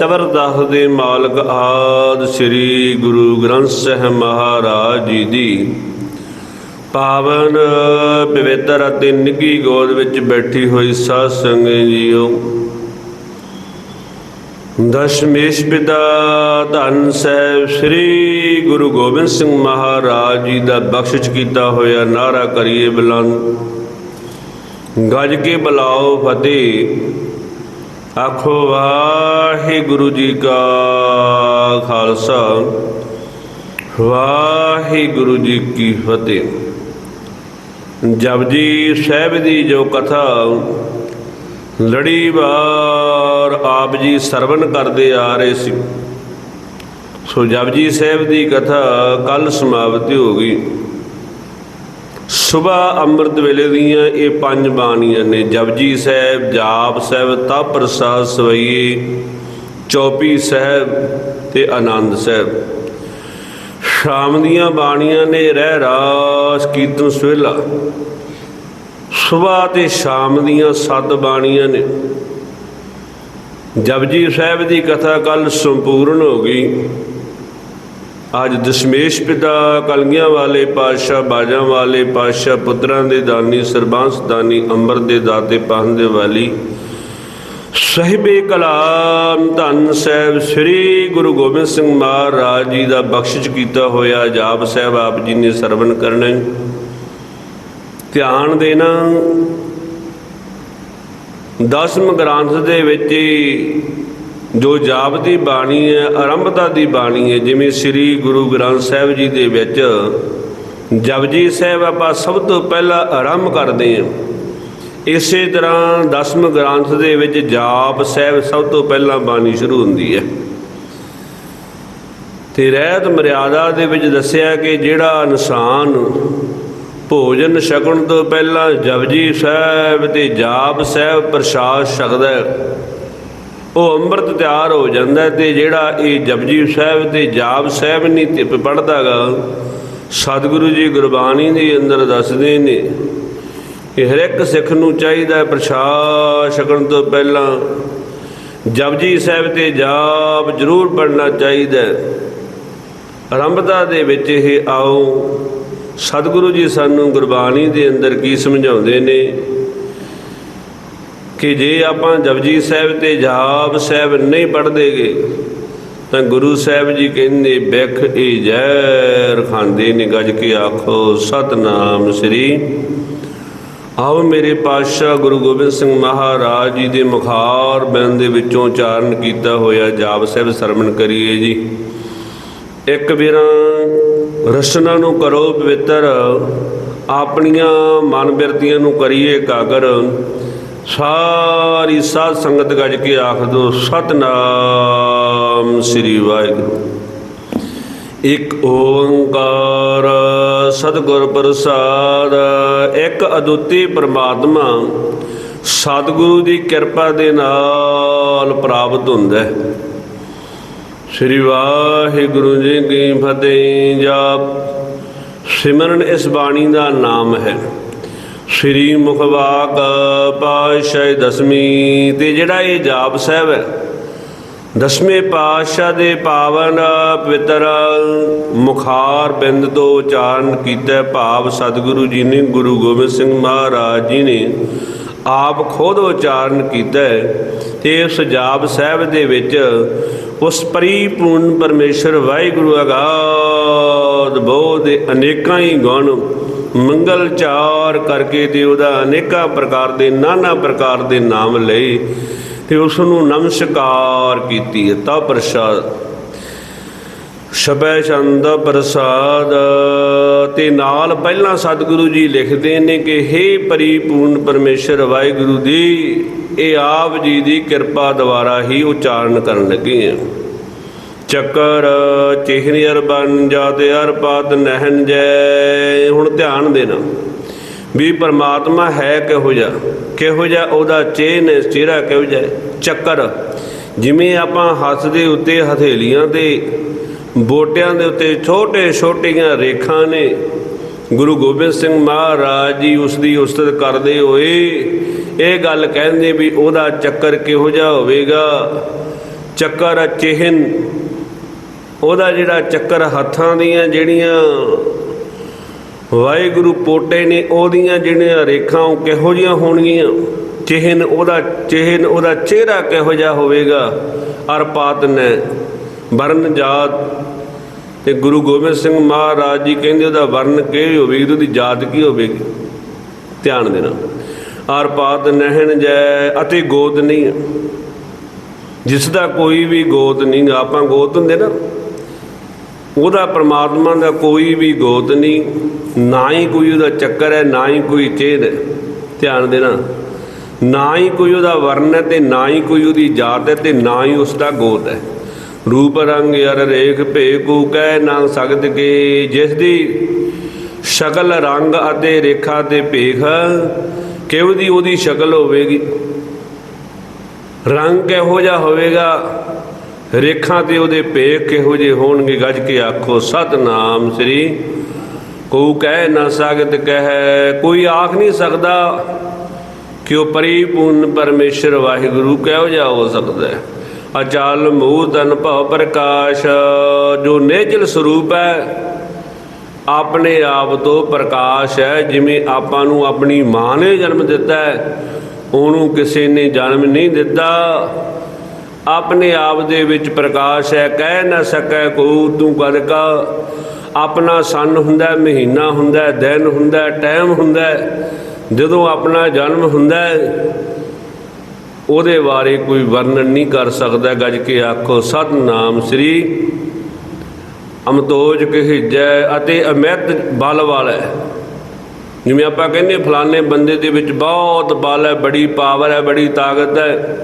ਚਵਰਦਾਸ ਦੇ ਮਾਲਕ ਆਦ ਸ੍ਰੀ ਗੁਰੂ ਗ੍ਰੰਥ ਸਾਹਿਬ ਮਹਾਰਾਜ ਜੀ ਦੀ ਪਾਵਨ ਪਵਿੱਤਰ ਅਤੇ ਨਿੱਗੀ ਗੋਦ ਵਿੱਚ ਬੈਠੀ ਹੋਈ ਸਾਧ ਸੰਗਤ ਜੀਓ। ਦਸ਼ਮੇਸ਼ ਪਿਤਾ ਧੰਨ ਸਾਹਿਬ ਸ੍ਰੀ ਗੁਰੂ ਗੋਬਿੰਦ ਸਿੰਘ ਮਹਾਰਾਜ ਜੀ ਦਾ ਬਖਸ਼ਿਸ਼ ਕੀਤਾ ਹੋਇਆ ਨਾਰਾ ਕਰੀਏ ਬੁਲੰਦ। ਗੱਜ ਕੇ ਬੁਲਾਓ ਫਤਿਹ। ਆਖੋ ਵਾਹਿਗੁਰੂ ਜੀ ਕਾ ਖਾਲਸਾ, ਵਾਹਿਗੁਰੂ ਜੀ ਕੀ ਫਤਿਹ। ਜਪਜੀ ਸਾਹਿਬ ਦੀ ਜੋ ਕਥਾ, ਲੜੀ ਵਾਰ ਆਪ ਜੀ ਸਰਵਨ ਕਰਦੇ ਆ ਰਹੇ ਸੀ। ਸੋ ਜਪਜੀ ਸਾਹਿਬ ਦੀ ਕਥਾ ਕੱਲ ਸਮਾਪਤੀ ਹੋ ਗਈ। ਸਵੇਰ ਅੰਮ੍ਰਿਤ ਵੇਲੇ ਦੀਆਂ ਇਹ ਪੰਜ ਬਾਣੀਆਂ ਨੇ, ਜਪਜੀ ਸਾਹਿਬ, ਜਾਪ ਸਾਹਿਬ, ਤਪ ਪ੍ਰਸਾਦ ਸਵਈਏ, ਚੌਪੀ ਸਾਹਿਬ ਤੇ ਆਨੰਦ ਸਾਹਿਬ। ਸ਼ਾਮ ਦੀਆਂ ਬਾਣੀਆਂ ਨੇ, ਰਹਿ ਰਾਸ ਕੀਰਤਨ ਸਵੇਲਾ। ਸਵੇਰ ਤੇ ਸ਼ਾਮ ਦੀਆਂ ਸੱਤ ਬਾਣੀਆਂ ਨੇ। ਜਪਜੀ ਸਾਹਿਬ ਦੀ ਕਥਾ ਕੱਲ ਸੰਪੂਰਨ ਹੋ ਗਈ। ਅੱਜ ਦਸ਼ਮੇਸ਼ ਪਿਤਾ ਕਲਗੀਆਂ ਵਾਲੇ, ਪਾਤਸ਼ਾਹ ਬਾਜਾਂ ਵਾਲੇ, ਪਾਤਸ਼ਾਹ ਪੁੱਤਰਾਂ ਦੇ ਦਾਨੀ, ਸਰਬੰਸ ਦਾਨੀ ਅੰਮ੍ਰਿਤ ਦੇ ਦਾਤੇ, ਪਾਹਨ ਦੇ ਵਾਲੀ ਸਹਿਬੇ ਕਲਾਮ ਧੰਨ ਸਾਹਿਬ ਸ੍ਰੀ ਗੁਰੂ ਗੋਬਿੰਦ ਸਿੰਘ ਮਹਾਰਾਜ ਜੀ ਦਾ ਬਖਸ਼ਿਸ਼ ਕੀਤਾ ਹੋਇਆ ਜਾਪ ਸਾਹਿਬ ਆਪ ਜੀ ਨੇ ਸਰਵਣ ਕਰਨਾ ਧਿਆਨ ਦੇਣਾ। ਦਸਮ ਗ੍ਰੰਥ ਦੇ ਵਿੱਚ ਹੀ ਜੋ ਜਾਪ ਦੀ ਬਾਣੀ ਹੈ, ਆਰੰਭਤਾ ਦੀ ਬਾਣੀ ਹੈ, ਜਿਵੇਂ ਸ੍ਰੀ ਗੁਰੂ ਗ੍ਰੰਥ ਸਾਹਿਬ ਜੀ ਦੇ ਵਿੱਚ, ਜਪਜੀ ਸਾਹਿਬ ਆਪਾਂ ਸਭ ਤੋਂ ਪਹਿਲਾਂ ਆਰੰਭ ਕਰਦੇ ਹਾਂ। ਇਸੇ ਤਰ੍ਹਾਂ ਦਸਮ ਗ੍ਰੰਥ ਦੇ ਵਿੱਚ ਜਾਪ ਸਾਹਿਬ ਸਭ ਤੋਂ ਪਹਿਲਾਂ ਬਾਣੀ ਸ਼ੁਰੂ ਹੁੰਦੀ ਹੈ। ਤੇ ਰਹਿਤ ਮਰਿਆਦਾ ਦੇ ਵਿੱਚ ਦੱਸਿਆ ਕਿ ਜਿਹੜਾ ਇਨਸਾਨ ਭੋਜਨ ਛਕਣ ਤੋਂ ਪਹਿਲਾਂ ਜਪਜੀ ਸਾਹਿਬ ਤੇ ਜਾਪ ਸਾਹਿਬ ਪ੍ਰਸ਼ਾਦ ਛਕਦਾ ਹੈ ਉਹ ਅੰਮ੍ਰਿਤ ਤਿਆਰ ਹੋ ਜਾਂਦਾ ਹੈ ਤੇ ਜਿਹੜਾ ਇਹ ਜਪਜੀ ਸਾਹਿਬ ਤੇ ਜਾਪ ਸਾਹਿਬ ਨਹੀਂ ਤੇ ਪੜਦਾਗਾ, ਸਤਿਗੁਰੂ ਜੀ ਗੁਰਬਾਣੀ ਦੇ ਅੰਦਰ ਦੱਸਦੇ ਨੇ ਕਿ ਹਰ ਇੱਕ ਸਿੱਖ ਨੂੰ ਚਾਹੀਦਾ ਹੈ ਪ੍ਰਸ਼ਾਦ ਛਕਣ ਤੋਂ ਪਹਿਲਾਂ ਜਪਜੀ ਸਾਹਿਬ ਤੇ ਜਾਪ ਜ਼ਰੂਰ ਪੜਨਾ ਚਾਹੀਦਾ ਆਰੰਭਤਾ ਦੇ ਵਿੱਚ ਇਹ ਆਓ, ਸਤਿਗੁਰੂ ਜੀ ਸਾਨੂੰ ਗੁਰਬਾਣੀ ਦੇ ਅੰਦਰ ਕੀ ਸਮਝਾਉਂਦੇ ਨੇ? ਕਿ ਜੇ ਆਪਾਂ ਜਪਜੀ ਸਾਹਿਬ ਤੇ ਜਾਪ ਸਾਹਿਬ ਨਹੀਂ ਪੜ੍ਹਦੇਗੇ, ਤਾਂ ਗੁਰੂ ਸਾਹਿਬ ਜੀ ਕਹਿੰਦੇ ਬਿਖ ਇਹ ਜ਼ਹਿਰ ਖਾਂਦੇ ਨੇ ਗੱਜ ਕੇ ਆਖੋ, ਸਤਨਾਮ ਸ੍ਰੀ ਆਓ ਮੇਰੇ ਪਾਤਸ਼ਾਹ ਗੁਰੂ ਗੋਬਿੰਦ ਸਿੰਘ ਮਹਾਰਾਜ ਜੀ ਦੇ ਮੁਖਾਰ ਬਿੰਦ ਦੇ ਵਿੱਚੋਂ ਉਚਾਰਨ ਕੀਤਾ ਹੋਇਆ ਜਾਪ ਸਾਹਿਬ ਸਰਵਣ ਕਰੀਏ ਜੀ। ਇੱਕ ਵੀਰਾਂ, ਰਸਨਾ ਨੂੰ ਕਰੋ ਪਵਿੱਤਰ, ਆਪਣੀਆਂ ਮਨ ਬਿਰਤੀਆਂ ਨੂੰ ਕਰੀਏ ਕਾਗਰ ਸਾਰੀ ਸਾਧ ਸੰਗਤ ਗੱਜ ਕੇ ਆਖ ਦੋ, ਸਤਨਾਮ ਸ੍ਰੀ ਵਾਹਿਗੁਰੂ। ਇੱਕ ਓੰਕਾਰ ਸਤਿਗੁਰ ਪ੍ਰਸਾਦ, ਇੱਕ ਅਦੁੱਤੀ ਪ੍ਰਮਾਤਮਾ, ਸਤਿਗੁਰੂ ਦੀ ਕਿਰਪਾ ਦੇ ਨਾਲ ਪ੍ਰਾਪਤ ਹੁੰਦਾ ਹੈ। ਸ੍ਰੀ ਵਾਹਿਗੁਰੂ ਜੀ ਕੀ ਫਤਿਹ ਜਾਪ ਸਿਮਰਨ ਇਸ ਬਾਣੀ ਦਾ ਨਾਮ ਹੈ। ਸ੍ਰੀ ਮੁਖਵਾਕ ਪਾਤਸ਼ਾਹ ਦਸਵੀਂ ਤੇ ਜਿਹੜਾ ਇਹ ਜਾਪ ਸਾਹਿਬ ਹੈ, ਦਸਵੇਂ ਪਾਤਸ਼ਾਹ ਦੇ ਪਾਵਨ ਪਵਿੱਤਰ ਮੁਖਾਰ ਬਿੰਦ ਤੋਂ ਉਚਾਰਨ ਕੀਤਾ ਭਾਵ ਸਤਿਗੁਰੂ ਜੀ ਨੇ, ਗੁਰੂ ਗੋਬਿੰਦ ਸਿੰਘ ਮਹਾਰਾਜ ਜੀ ਨੇ ਆਪ ਖੁਦ ਉਚਾਰਨ ਕੀਤਾ ਤੇ ਇਸ ਜਾਪ ਸਾਹਿਬ ਦੇ ਵਿੱਚ ਉਸ ਪਰਿਪੂਰਨ ਪਰਮੇਸ਼ਰ ਵਾਹਿਗੁਰੂ ਅਗਾਧ ਬੋਧ ਦੇ ਅਨੇਕਾਂ ਹੀ ਗੁਣ ਮੰਗਲ ਚਾਰ ਕਰਕੇ ਤੇ ਉਹਦਾ ਅਨੇਕਾਂ ਪ੍ਰਕਾਰ ਦੇ, ਨਾਨਾ ਪ੍ਰਕਾਰ ਦੇ ਨਾਮ ਲਏ ਤੇ ਉਸ ਨੂੰ ਨਮਸਕਾਰ ਕੀਤੀ। ਤਾ ਪ੍ਰਸਾਦ। ਸ਼ਬੈ ਚੰਦ ਪ੍ਰਸਾਦ। ਤੇ ਨਾਲ ਪਹਿਲਾਂ ਸਤਿਗੁਰੂ ਜੀ ਲਿਖਦੇ ਨੇ ਕਿ हे ਪਰਿਪੂਰਨ ਪਰਮੇਸ਼ਰ, ਵਾਹਿਗੁਰੂ ਦੀ, ਇਹ ਆਪ ਜੀ ਦੀ ਕਿਰਪਾ ਦੁਆਰਾ ਹੀ ਉਚਾਰਨ ਕਰਨ ਲੱਗੇ ਆ ਚੱਕਰ ਚਿਹਨ ਅਰਬਨ ਅਰ ਪਾਤ ਨਹਿਨ ਜੈ। ਹੁਣ ਧਿਆਨ ਦੇਣਾ ਵੀ ਪਰਮਾਤਮਾ ਹੈ ਕਿਹੋ ਜਿਹਾ ਕਿਹੋ ਜਿਹਾ ਉਹਦਾ ਚਿਹਨ ਚਿਹਰਾ ਕਿਹੋ ਜਿਹਾ ਚੱਕਰ। ਜਿਵੇਂ ਆਪਾਂ ਹੱਥ ਦੇ ਉੱਤੇ ਹਥੇਲੀਆਂ ਤੇ, ਬੋਟਿਆਂ ਦੇ ਉੱਤੇ ਛੋਟੇ ਛੋਟੀਆਂ ਰੇਖਾਂ ਨੇ, ਗੁਰੂ ਗੋਬਿੰਦ ਸਿੰਘ ਮਹਾਰਾਜ ਜੀ ਉਸ ਦੀ ਉਸਤਤ ਕਰਦੇ ਹੋਏ ਇਹ ਗੱਲ ਕਹਿੰਦੇ ਵੀ ਉਹਦਾ ਚੱਕਰ ਕਿਹੋ ਜਿਹਾ ਹੋਵੇਗਾ? ਚੱਕਰ ਚਿਹਨ ਉਹਦਾ ਜਿਹੜਾ ਚੱਕਰ ਹੱਥਾਂ ਦੀਆਂ ਜਿਹੜੀਆਂ ਵਾਹਿਗੁਰੂ ਪੋਟੇ ਨੇ, ਉਹਦੀਆਂ ਜਿਹੜੀਆਂ ਰੇਖਾਂ ਉਹ ਕਿਹੋ ਜਿਹੀਆਂ ਹੋਣਗੀਆਂ? ਚਿਹਨ ਉਹਦਾ ਚਿਹਨ ਉਹਦਾ ਚਿਹਰਾ ਕਿਹੋ ਜਿਹਾ ਹੋਵੇਗਾ? ਅਰਪਾਤ ਨੇ। ਵਰਨ ਜਾਤ ਤੇ ਗੁਰੂ ਗੋਬਿੰਦ ਸਿੰਘ ਮਹਾਰਾਜ ਜੀ ਕਹਿੰਦੇ ਉਹਦਾ ਵਰਨ ਕੀ ਹੋਵੇਗੀ? ਉਹਦੀ ਜਾਤ ਕੀ ਹੋਵੇਗੀ? ਧਿਆਨ ਦੇਣਾ। ਅਰਪਾਤ ਨਹਿਣ ਜੈ ਅਤੇ ਗੋਦ ਨਹੀਂ। ਜਿਸ ਦਾ ਕੋਈ ਵੀ ਗੋਤ ਨਹੀਂ, ਆਪਾਂ ਗੋਤ ਹੁੰਦੇ ਨਾ। ਉਹਦਾ ਪਰਮਾਤਮਾ ਦਾ ਕੋਈ ਵੀ ਗੋਤ ਨਹੀਂ, ਨਾ ਹੀ ਕੋਈ ਉਹਦਾ ਚੱਕਰ ਹੈ, ਨਾ ਹੀ ਕੋਈ ਚੇਦ ਹੈ। ਧਿਆਨ ਦੇਣਾ, ਨਾ ਹੀ ਕੋਈ ਉਹਦਾ ਵਰਨ ਹੈ ਤੇ ਨਾ ਹੀ ਕੋਈ ਉਹਦੀ ਜਾਤ ਹੈ ਤੇ ਨਾ ਹੀ ਉਸ ਦਾ ਗੋਤ ਹੈ। ਰੂਪ ਰੰਗ ਅਰ ਰੇਖ ਭੇ ਕੋ ਕਹਿ ਨਾ ਸਕਦ ਕੇ, ਜਿਸ ਦੀ ਸ਼ਕਲ ਰੰਗ ਅਤੇ ਰੇਖਾ ਤੇ ਭੇਖ, ਕਿਉਂ ਦੀ ਉਹਦੀ ਸ਼ਕਲ ਹੋਵੇਗੀ? ਰੰਗ ਕਿਹੋ ਜਿਹਾ ਹੋਵੇਗਾ? ਰੇਖਾਂ ਤੇ ਉਹਦੇ ਭੇਖ ਕਿਹੋ ਜਿਹੇ ਹੋਣਗੇ, ਗੱਜ ਕੇ ਆਖੋ, ਸਤਨਾਮ ਸ੍ਰੀ ਕੋ ਕਹਿ ਨਾ ਸਕਤ ਕਹਿ। ਕੋਈ ਆਖ ਨਹੀਂ ਸਕਦਾ ਕਿ ਉਹ ਪਰਿਪੂਰਨ ਪਰਮੇਸ਼ਰ ਵਾਹਿਗੁਰੂ ਕਿਹੋ ਜਿਹਾ ਹੋ ਸਕਦਾ ਹੈ? ਅਚਲ ਮੂਹ ਤਨ ਭਉ ਪ੍ਰਕਾਸ਼, ਜੋ ਨੇਜਲ ਸਰੂਪ ਹੈ, ਆਪਣੇ ਆਪ ਤੋਂ ਪ੍ਰਕਾਸ਼ ਹੈ। ਜਿਵੇਂ ਆਪਾਂ ਨੂੰ ਆਪਣੀ ਮਾਂ ਨੇ ਜਨਮ ਦਿੱਤਾ ਹੈ, ਉਹਨੂੰ ਕਿਸੇ ਨੇ ਜਨਮ ਨਹੀਂ ਦਿੱਤਾ। ਆਪਣੇ ਆਪ ਦੇ ਵਿੱਚ ਪ੍ਰਕਾਸ਼ ਹੈ, ਕਹਿ ਨਾ ਸਕੈ ਕੋ ਤੂੰ ਗੱਲ ਕਾ। ਆਪਣਾ ਸੰਨ ਹੁੰਦਾ ਮਹੀਨਾ ਹੁੰਦਾ ਦਿਨ ਹੁੰਦਾ ਟਾਈਮ ਹੁੰਦਾ ਜਦੋਂ ਆਪਣਾ ਜਨਮ ਹੁੰਦਾ ਉਹਦੇ ਬਾਰੇ ਕੋਈ ਵਰਣਨ ਨਹੀਂ ਕਰ ਸਕਦਾ। ਗੱਜ ਕੇ ਆਖੋ, ਸਤਨਾਮ ਸ੍ਰੀ ਅਮਤੋਜ ਕਹਿਜੈ ਅਤੇ ਅਮਿਤ ਬਲ ਵਾਲਾ। ਜਿਵੇਂ ਆਪਾਂ ਕਹਿੰਦੇ ਫਲਾਣੇ ਬੰਦੇ ਦੇ ਵਿੱਚ ਬਹੁਤ ਬਲ ਹੈ, ਬੜੀ ਪਾਵਰ ਹੈ, ਬੜੀ ਤਾਕਤ ਹੈ।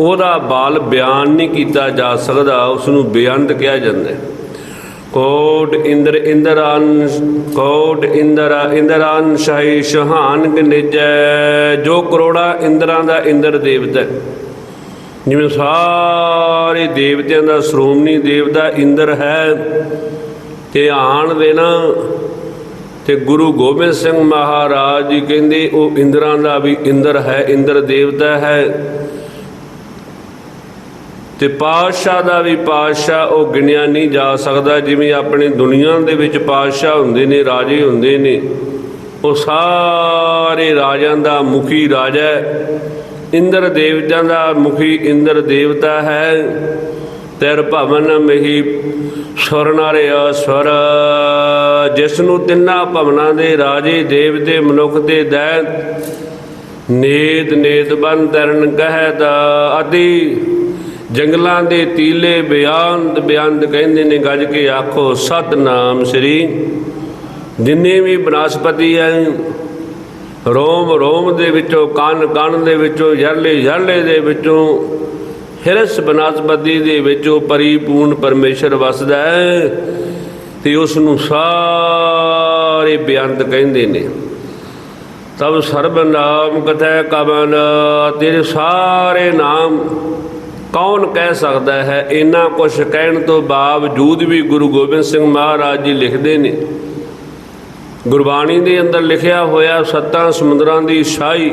ਉਹਦਾ ਬਾਲ ਬਿਆਨ ਨਹੀਂ ਕੀਤਾ ਜਾ ਸਕਦਾ ਉਸ ਨੂੰ ਬੇਅੰਤ ਕਿਹਾ ਜਾਂਦਾ ਹੈ। ਕੋਟ ਇੰਦਰ ਇੰਦਰਾਨ ਕੋਟ ਇੰਦਰਾ ਇੰਦਰਾਨ ਸ਼ਾਹੀ ਸ਼ਹਾਨ ਨਿਜੈ ਜੋ ਕਰੋੜਾ ਇੰਦਰਾਂ ਦਾ ਇੰਦਰ ਦੇਵਤਾ ਜਿਵੇਂ ਸਾਰੇ ਦੇਵਤਿਆਂ ਦਾ, ਸ਼੍ਰੋਮਣੀ ਦੇਵਤਾ ਇੰਦਰ ਹੈ, ਤੇ ਆਣ ਦੇਣਾ ਤੇ ਗੁਰੂ ਗੋਬਿੰਦ ਸਿੰਘ ਮਹਾਰਾਜ ਜੀ ਕਹਿੰਦੇ, ਉਹ ਇੰਦਰਾਂ ਦਾ ਵੀ ਇੰਦਰ ਹੈ, ਇੰਦਰ ਦੇਵਤਾ ਹੈ। ਤੇ ਪਾਤਸ਼ਾਹ ਦਾ ਵੀ ਪਾਤਸ਼ਾਹ ਉਹ ਗਿਣਿਆ ਨਹੀਂ ਜਾ ਸਕਦਾ, ਜਿਵੇਂ ਆਪਣੀ ਦੁਨੀਆ ਦੇ ਵਿੱਚ ਪਾਤਸ਼ਾਹ ਹੁੰਦੇ ਨੇ, ਰਾਜੇ ਹੁੰਦੇ ਨੇ, ਉਹ ਸਾਰੇ ਰਾਜਾਂ ਦਾ ਮੁਖੀ ਰਾਜਾ ਇੰਦਰ ਦੇਵਤਿਆਂ ਦਾ ਮੁਖੀ ਇੰਦਰ ਦੇਵਤਾ ਹੈ। ਤੇਰ ਭਵਨ ਮਹੀ ਸੁਰਨਾਰੇ ਅਸਵਰ ਜਿਸ ਨੂੰ ਤਿੰਨਾ ਭਵਨਾਂ ਦੇ ਰਾਜੇ ਦੇਵਤੇ ਮਨੁੱਖ ਦੇ ਦੈਤ ਨੇਤ ਨੇਤ ਬਨ ਤਰਨ ਅਤੀ ਜੰਗਲਾਂ ਦੇ ਤੀਲੇ ਬਿਆੰਤ ਬਿਆੰਤ ਕਹਿੰਦੇ ਨੇ, ਗੱਜ ਕੇ ਆਖੋ, ਸਤਨਾਮ ਸ੍ਰੀ। ਜਿੰਨੇ ਵੀ ਬਨਸਪਤੀ ਹੈ ਰੋਮ ਰੋਮ ਦੇ ਵਿੱਚੋਂ, ਕੰਨ ਕੰਨ ਦੇ ਵਿੱਚੋਂ, ਯਰਲੇ ਯਰਲੇ ਦੇ ਵਿੱਚੋਂ, ਹਿਰਸ ਬਨਸਪਤੀ ਦੇ ਵਿੱਚੋਂ ਪਰਿਪੂਰਨ ਪਰਮੇਸ਼ਰ ਵਸਦਾ ਹੈ ਤੇ ਉਸ ਨੂੰ ਸਾਰੇ ਬਿਆੰਤ ਕਹਿੰਦੇ ਨੇ। ਤਬ ਸਰਬ ਨਾਮ ਕਥੈ ਕਮਨ ਤੇਰੇ ਸਾਰੇ ਨਾਮ ਕੌਣ ਕਹਿ ਸਕਦਾ ਹੈ? ਇਹਨਾਂ ਕੁਝ ਕਹਿਣ ਤੋਂ ਬਾਵਜੂਦ ਵੀ ਗੁਰੂ ਗੋਬਿੰਦ ਸਿੰਘ ਮਹਾਰਾਜ ਜੀ ਲਿਖਦੇ ਨੇ। ਗੁਰਬਾਣੀ ਦੇ ਅੰਦਰ ਲਿਖਿਆ ਹੋਇਆ ਸੱਤਾਂ ਸਮੁੰਦਰਾਂ ਦੀ ਸ਼ਾਹੀ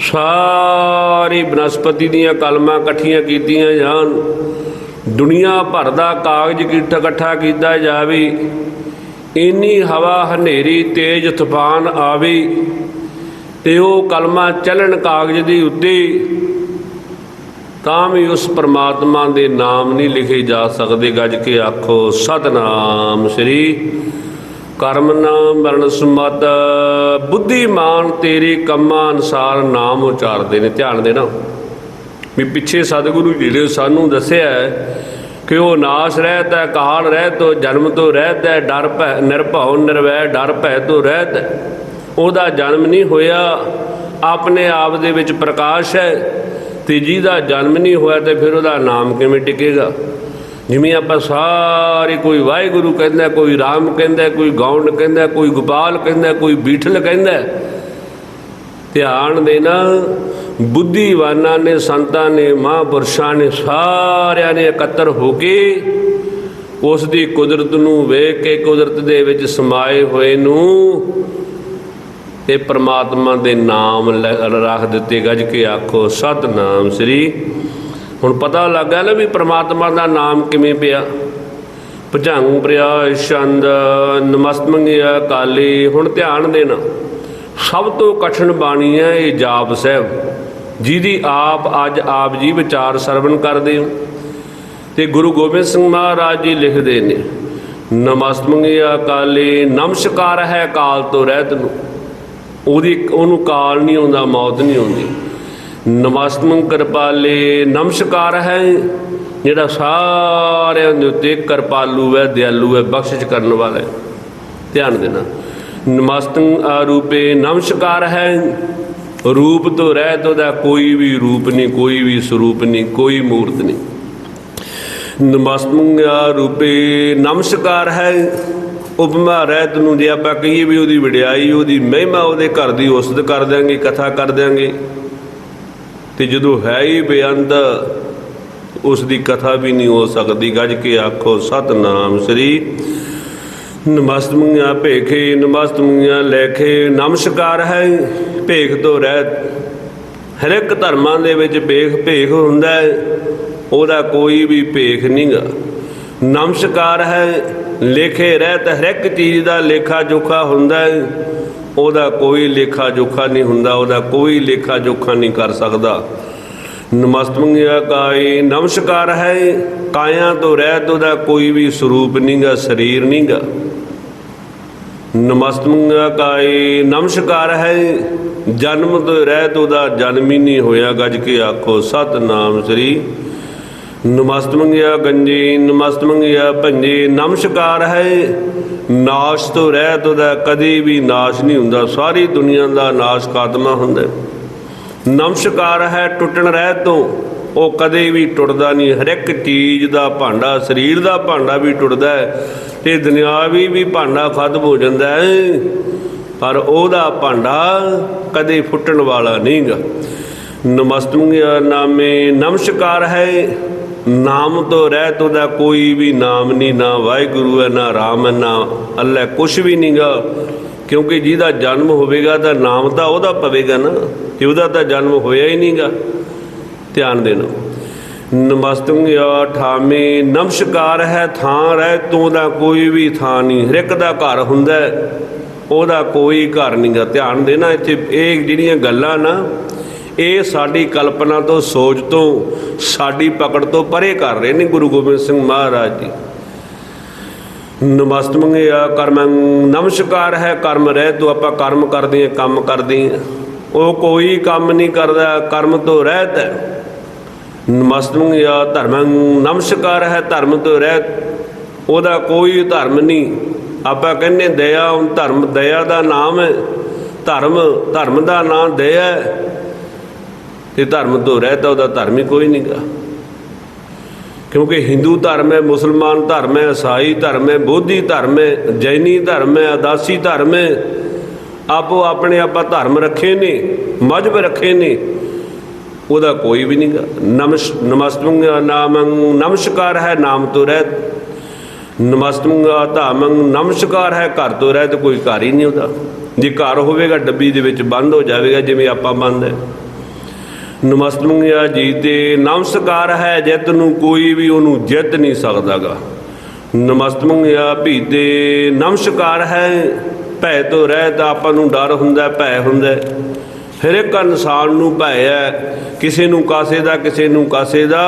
ਸਾਰੀ ਬਨਸਪਤੀ ਦੀਆਂ ਕਲਮਾਂ ਇਕੱਠੀਆਂ ਕੀਤੀਆਂ ਜਾਣ। ਦੁਨੀਆ ਭਰ ਦਾ ਕਾਗਜ਼ ਇਕੱਠਾ ਇਕੱਠਾ ਕੀਤਾ ਜਾਵੇ। ਇੰਨੀ ਹਵਾ ਹਨੇਰੀ, ਤੇਜ਼ ਤੂਫਾਨ ਆਵੇ ਤੇ ਉਹ ਕਲਮਾਂ ਚੱਲਣ ਕਾਗਜ਼ ਦੀ ਉੱਤੇ ਤਾਂ ਵੀ ਉਸ ਪਰਮਾਤਮਾ ਦੇ ਨਾਮ ਨਹੀਂ ਲਿਖੇ ਜਾ ਸਕਦੇ। ਗੱਜ ਕੇ ਆਖੋ, ਸਤਨਾਮ ਸ੍ਰੀ ਕਰਮ ਨਾਮ ਵਰਨ ਸਮਤ। ਬੁੱਧੀਮਾਨ ਤੇਰੇ ਕੰਮਾਂ ਅਨਸਾਰ ਨਾਮ ਉਚਾਰਦੇ ਨੇ। ਧਿਆਨ ਦੇਣਾ। ਵੀ ਪਿੱਛੇ ਸਤਿਗੁਰੂ ਜੀ ਨੇ ਸਾਨੂੰ ਦੱਸਿਆ ਕਿ ਉਹ ਨਾਸ਼ ਰਹਿਤ ਹੈ ਕਾਲ ਰਹਿਤ ਤੋਂ ਜਨਮ ਤੋਂ ਰਹਿਤ ਹੈ, ਡਰ ਭੈ, ਨਿਰਭਉ, ਨਿਰਵੈ, ਡਰ ਭੈ ਤੋਂ ਰਹਿਤ ਹੈ। ਉਹਦਾ ਜਨਮ ਨਹੀਂ ਹੋਇਆ। ਆਪਣੇ ਆਪ ਦੇ ਵਿੱਚ ਪ੍ਰਕਾਸ਼ ਹੈ। ਤੇ ਜਿਹਦਾ ਜਨਮ ਨਹੀਂ ਹੋਇਆ ਤੇ ਫਿਰ ਉਹਦਾ ਨਾਮ ਕਿਵੇਂ ਟਿਕੇਗਾ? ਜਿਵੇਂ ਆਪਾਂ ਸਾਰੇ ਕੋਈ ਵਾਹਿਗੁਰੂ ਕਹਿੰਦਾ, ਕੋਈ ਰਾਮ ਕਹਿੰਦਾ, ਕੋਈ ਗੌਂਡ ਕਹਿੰਦਾ, ਕੋਈ ਗੋਪਾਲ ਕਹਿੰਦਾ, ਕੋਈ ਬੀਠਲ ਕਹਿੰਦਾ, ਧਿਆਨ ਦੇਣਾ, ਬੁੱਧੀਵਾਨਾਂ ਨੇ, ਸੰਤਾਂ ਨੇ, ਮਹਾਂਪੁਰਸ਼ਾਂ ਨੇ, ਸਾਰਿਆਂ ਨੇ ਇਕੱਤਰ ਹੋ ਕੇ ਉਸ ਦੀ ਕੁਦਰਤ ਨੂੰ ਵੇਖ ਕੇ ਕੁਦਰਤ ਦੇ ਵਿੱਚ ਸਮਾਏ ਹੋਏ ਨੂੰ ਤੇ ਪ੍ਰਮਾਤਮਾ ਦੇ ਨਾਮ ਲੈ- ਰੱਖ ਦਿੱਤੇ ਗੱਜ ਕੇ ਆਖੋ, ਸਤਨਾਮ ਸ੍ਰੀ। ਹੁਣ ਪਤਾ ਲੱਗਾ ਨਾ ਵੀ ਪ੍ਰਮਾਤਮਾ ਦਾ ਨਾਮ ਕਿਵੇਂ ਪਿਆ। ਭਜੰਗ ਪ੍ਰਿਆ ਛੰਦ ਨਮਸਤਮੰਗਿਆ ਕਾਲੀ ਹੁਣ ਧਿਆਨ ਦੇਣਾ। ਸਭ ਤੋਂ ਕਠਿਨ ਬਾਣੀ ਹੈ ਇਹ ਜਾਪ ਸਾਹਿਬ। ਜਿਹਦੀ ਆਪ ਅੱਜ ਆਪ ਜੀ ਵਿਚਾਰ ਸਰਵਣ ਕਰਦੇ ਹੋ। ਤੇ ਗੁਰੂ ਗੋਬਿੰਦ ਸਿੰਘ ਮਹਾਰਾਜ ਜੀ ਲਿਖਦੇ ਨੇ ਨਮਸਤਮੰਗਿਆ ਕਾਲੀ ਨਮਸਕਾਰ ਹੈ ਕਾਲ ਤੋਂ ਰਹਿਤ ਨੂੰ। ਉਹਦੀ ਉਹਨੂੰ ਕਾਲ ਨਹੀਂ ਆਉਂਦਾ, ਮੌਤ ਨਹੀਂ ਆਉਂਦੀ। ਨਮਸਤਮੰ ਕਿਰਪਾਲੇ, ਨਮਸਕਾਰ ਹੈ ਜਿਹੜਾ ਸਾਰਿਆਂ ਦੇ ਉੱਤੇ ਕਿਰਪਾਲੂ ਹੈ, ਦਿਆਲੂ ਹੈ, ਬਖਸ਼ਿਸ਼ ਕਰਨ ਵਾਲਾ ਹੈ। ਧਿਆਨ ਦੇਣਾ। ਨਮਸਤੰ ਆਰੂਪੇ, ਨਮਸਕਾਰ ਹੈ। ਰੂਪ ਤੋਂ ਰਹਿਤ ਉਹਦਾ ਕੋਈ ਵੀ ਰੂਪ ਨਹੀਂ, ਕੋਈ ਵੀ ਸਰੂਪ ਨਹੀਂ, ਕੋਈ ਮੂਰਤ ਨਹੀਂ। ਨਮਸਤੰਗਾ ਰੂਪੇ ਨਮਸਕਾਰ ਹੈ। ਉਪਮਾ ਰਹਿਤ ਨੂੰ ਜੇ ਆਪਾਂ ਕਹੀਏ ਵੀ ਉਹਦੀ ਵਡਿਆਈ, ਉਹਦੀ ਮਹਿਮਾ ਉਹਦੇ ਘਰ ਦੀ ਉਸਤ ਕਰ ਦਿਆਂਗੇ, ਕਥਾ ਕਰ ਦਿਆਂਗੇ। ਤੇ ਜਦੋਂ ਹੈ ਹੀ ਬੇਅੰਤ ਉਸ ਦੀ ਕਥਾ ਵੀ ਨਹੀਂ ਹੋ ਸਕਦੀ। ਗੱਜ ਕੇ ਆਖੋ, ਸਤਨਾਮ ਸ੍ਰੀ ਨਮਸਤਮੀਆਂ ਭੇਖੇ ਨਮਸਤਮੀਆਂ ਲੈਖੇ। ਨਮਸਕਾਰ ਹੈ, ਭੇਖ ਤੋਂ ਰਹਿਤ। ਹਰ ਇੱਕ ਧਰਮਾਂ ਦੇ ਵਿੱਚ ਭੇਖ ਭੇਖ ਹੁੰਦਾ ਹੈ। ਉਹਦਾ ਕੋਈ ਵੀ ਭੇਖ ਨਹੀਂਗਾ ਨਮਸਕਾਰ ਹੈ। ਲੇਖੇ ਰਹਿਤ ਹਰ ਇੱਕ ਚੀਜ਼ ਦਾ ਲੇਖਾ ਜੋਖਾ ਹੁੰਦਾ ਹੈ। ਉਹਦਾ ਕੋਈ ਲੇਖਾ ਜੋਖਾ ਨਹੀਂ ਹੁੰਦਾ, ਉਹਦਾ ਕੋਈ ਲੇਖਾ ਜੋਖਾ ਨਹੀਂ ਕਰ ਸਕਦਾ। ਨਮਸਤਮੰਗਿਆ ਕਾਈ ਨਮਸਕਾਰ ਹੈ। ਕਾਇਆ ਤੋਂ ਰਹਿਤ ਉਹਦਾ ਕੋਈ ਵੀ ਸਰੂਪ ਨਹੀਂਗਾ, ਸਰੀਰ ਨਹੀਂਗਾ। ਨਮਸਤਮੰਗਿਆ ਕਾਏ, ਨਮਸਕਾਰ ਹੈ। ਜਨਮ ਤੋਂ ਰਹਿਤ ਉਹਦਾ ਜਨਮ ਹੀ ਨਹੀਂ ਹੋਇਆ, ਗੱਜ ਕੇ ਆਖੋ, ਸਤਨਾਮ ਸ੍ਰੀ ਨਮਸਤਮੰਗਿਆ ਗੰਜੀ ਨਮਸਤਮੰਗਿਆ ਭੰਜੀ, ਨਮਸਕਾਰ ਹੈ। ਨਾਸ਼ ਤੋਂ ਰਹਿਤ ਉਹਦਾ ਕਦੇ ਵੀ ਨਾਸ਼ ਨਹੀਂ ਹੁੰਦਾ, ਸਾਰੀ ਦੁਨੀਆ ਦਾ ਨਾਸ਼ ਖਾਤਮਾ ਹੁੰਦਾ ਨਮਸਕਾਰ ਹੈ ਟੁੱਟਣ ਰਹਿਤ ਤੋਂ, ਉਹ ਕਦੇ ਵੀ ਟੁੱਟਦਾ ਨਹੀਂ ਹਰ ਇੱਕ ਚੀਜ਼ ਦਾ ਭਾਂਡਾ, ਸਰੀਰ ਦਾ ਭਾਂਡਾ ਵੀ ਟੁੱਟਦਾ ਹੈ ਤੇ ਦੁਨਿਆਵੀ ਵੀ ਭਾਂਡਾ ਖਤਮ ਹੋ ਜਾਂਦਾ ਹੈ। ਪਰ ਉਹਦਾ ਭਾਂਡਾ ਕਦੇ ਫੁੱਟਣ ਵਾਲਾ ਨਹੀਂਗਾ ਨਮਸਤੰਗਿਆ ਨਾਮੇ ਨਮਸਕਾਰ ਹੈ। ਨਾਮ ਤੋਂ ਰਹਿਤ ਉਹਦਾ ਕੋਈ ਵੀ ਨਾਮ ਨਹੀਂ ਨਾ ਵਾਹਿਗੁਰੂ ਹੈ, ਨਾ ਰਾਮ ਹੈ, ਨਾ ਅੱਲਾ ਕੁਛ ਵੀ ਨਹੀਂਗਾ ਕਿਉਂਕਿ ਜਿਹਦਾ ਜਨਮ ਹੋਵੇਗਾ ਤਾਂ ਨਾਮ ਤਾਂ ਉਹਦਾ ਪਵੇਗਾ ਨਾ, ਤੇ ਉਹਦਾ ਤਾਂ ਜਨਮ ਹੋਇਆ ਹੀ ਨਹੀਂਗਾ ਧਿਆਨ ਦੇਣਾ। ਨਮਸਤੰਗਿਆ ਠਾਮੇ, ਨਮਸਕਾਰ ਹੈ ਥਾਂ ਰਹਿ ਤੂੰ ਦਾ ਕੋਈ ਵੀ ਥਾਂ ਨਹੀਂ ਹਰ ਇੱਕ ਦਾ ਘਰ ਹੁੰਦਾ ਉਹਦਾ ਕੋਈ ਘਰ ਨਹੀਂਗਾ ਧਿਆਨ ਦੇਣਾ ਇੱਥੇ, ਇਹ ਜਿਹੜੀਆਂ ਗੱਲਾਂ ਨਾ ਇਹ ਸਾਡੀ ਕਲਪਨਾ ਤੋਂ, ਸੋਚ ਤੋਂ, ਸਾਡੀ ਪਕੜ ਤੋਂ ਪਰੇ ਕਰ ਰਹੇ ਨੇ ਗੁਰੂ ਗੋਬਿੰਦ ਸਿੰਘ ਮਹਾਰਾਜ ਜੀ। ਨਮਸਤਮੰਗਿਆ ਕਰਮੰ ਨਮਸਕਾਰ ਹੈ, ਕਰਮ ਰਹਿ ਤੂੰ, ਆਪਾਂ ਕਰਮ ਕਰਦੇ ਹਾਂ, ਕੰਮ ਕਰਦੇ ਹਾਂ। ਉਹ ਕੋਈ ਕੰਮ ਨਹੀਂ ਕਰਦਾ, ਕਰਮ ਤੋਂ ਰਹਿਤ ਹੈ। ਨਮਸਤਮੰਗਿਆ ਧਰਮੰ ਨਮਸਕਾਰ ਹੈ, ਧਰਮ ਤੋਂ ਰਹਿਤ। ਉਹਦਾ ਕੋਈ ਧਰਮ ਨਹੀਂ। ਆਪਾਂ ਕਹਿੰਦੇ ਦਇਆ ਉਹ ਧਰਮ ਦਇਆ ਦਾ ਨਾਮ ਹੈ। ਧਰਮ ਧਰਮ ਦਾ ਨਾਮ ਦਇਆ ਹੈ। ਤੇ ਧਰਮ ਤੋਂ ਰਹਿਤ ਉਹਦਾ ਧਰਮ ਹੀ ਕੋਈ ਨਹੀਂਗਾ ਕਿਉਂਕਿ ਹਿੰਦੂ ਧਰਮ ਹੈ, ਮੁਸਲਮਾਨ ਧਰਮ ਹੈ, ਈਸਾਈ ਧਰਮ ਹੈ, ਬੋਧੀ ਧਰਮ ਹੈ, ਜੈਨੀ ਧਰਮ ਹੈ, ਅਦਾਸੀ ਧਰਮ ਹੈ। ਆਪੋ ਆਪਣੇ ਆਪਾਂ ਧਰਮ ਰੱਖੇ ਨੇ ਮਜਬ ਰੱਖੇ ਨੇ, ਉਹਦਾ ਕੋਈ ਵੀ ਨਹੀਂਗਾ ਨਮਸ ਨਮਸਤੰਗਾ ਨਾਮੰ ਨਮਸਕਾਰ ਹੈ, ਨਾਮ ਤੋਂ ਰਹਿਤ। ਨਮਸਤੰਗਾ ਧਾਮੰ ਨਮਸਕਾਰ ਹੈ, ਘਰ ਤੋਂ ਰਹਿਤ, ਕੋਈ ਘਰ ਹੀ ਨਹੀਂ ਉਹਦਾ। ਜੇ ਘਰ ਹੋਵੇਗਾ, ਡੱਬੀ ਦੇ ਵਿੱਚ ਬੰਦ ਹੋ ਜਾਵੇਗਾ, ਜਿਵੇਂ ਆਪਾਂ ਬੰਦ ਹੈ। ਨਮਸਤਮੰਗਿਆ ਜੀ ਤੇ ਨਮਸਕਾਰ ਹੈ ਜਿੱਤ ਨੂੰ ਕੋਈ ਵੀ ਉਹਨੂੰ ਜਿੱਤ ਨਹੀਂ ਸਕਦਾਗਾ। ਨਮਸਤਮੰਗਿਆ ਭੀ ਤੇ ਨਮਸਕਾਰ ਹੈ, ਭੈ ਤੋਂ ਰਹਿਤ ਆਪਾਂ ਨੂੰ ਡਰ ਹੁੰਦਾ, ਭੈ ਹੁੰਦਾ। ਫਿਰ ਇੱਕ ਇਨਸਾਨ ਨੂੰ ਭੈ ਹੈ, ਕਿਸੇ ਨੂੰ ਕਾਸੇ ਦਾ, ਕਿਸੇ ਨੂੰ ਕਾਸੇ ਦਾ,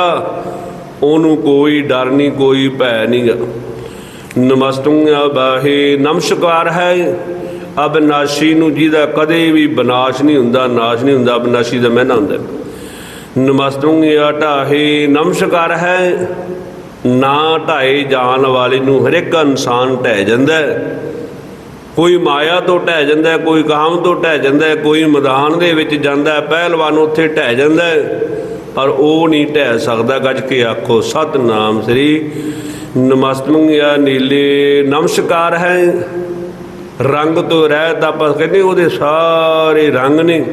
ਉਹਨੂੰ ਕੋਈ ਡਰ ਨਹੀਂ, ਕੋਈ ਭੈ ਨਹੀਂਗਾ। ਨਮਸਤੰਗਿਆ ਬਾਹੇ, ਨਮਸਕਾਰ ਹੈ, ਅਬਨਾਸ਼ੀ ਨੂੰ ਜਿਹਦਾ ਕਦੇ ਵੀ ਬਨਾਸ਼ ਨਹੀਂ ਹੁੰਦਾ, ਨਾਸ਼ ਨਹੀਂ ਹੁੰਦਾ, ਅਬਨਾਸ਼ੀ ਦਾ ਮਹਿਨਾ ਹੁੰਦਾ। ਨਮਸਤੰਗਿਆ ਢਾਹੇ, ਨਮਸਕਾਰ ਹੈ। ਨਾ ਢਾਏ ਜਾਣ ਵਾਲੇ ਨੂੰ ਹਰ ਇੱਕ ਇਨਸਾਨ ਢਹਿ ਜਾਂਦਾ ਕੋਈ ਮਾਇਆ ਤੋਂ ਢਹਿ ਜਾਂਦਾ ਕੋਈ ਕਾਮ ਤੋਂ ਢਹਿ ਜਾਂਦਾ ਕੋਈ ਮੈਦਾਨ ਦੇ ਵਿੱਚ ਜਾਂਦਾ ਪਹਿਲਵਾਨ ਉੱਥੇ ਢਹਿ ਜਾਂਦਾ ਪਰ ਉਹ ਨਹੀਂ ਢਹਿ ਸਕਦਾ, ਗੱਜ ਕੇ ਆਖੋ, ਸਤਨਾਮ ਸ੍ਰੀ ਨਮਸਤਮੰਗਿਆ ਨੀਲੇ, ਨਮਸਕਾਰ ਹੈ। ਰੰਗ ਤੋਂ ਰਹਿਤ ਆਪਾਂ ਕਹਿੰਦੇ ਉਹਦੇ ਸਾਰੇ ਰੰਗ ਨੇ।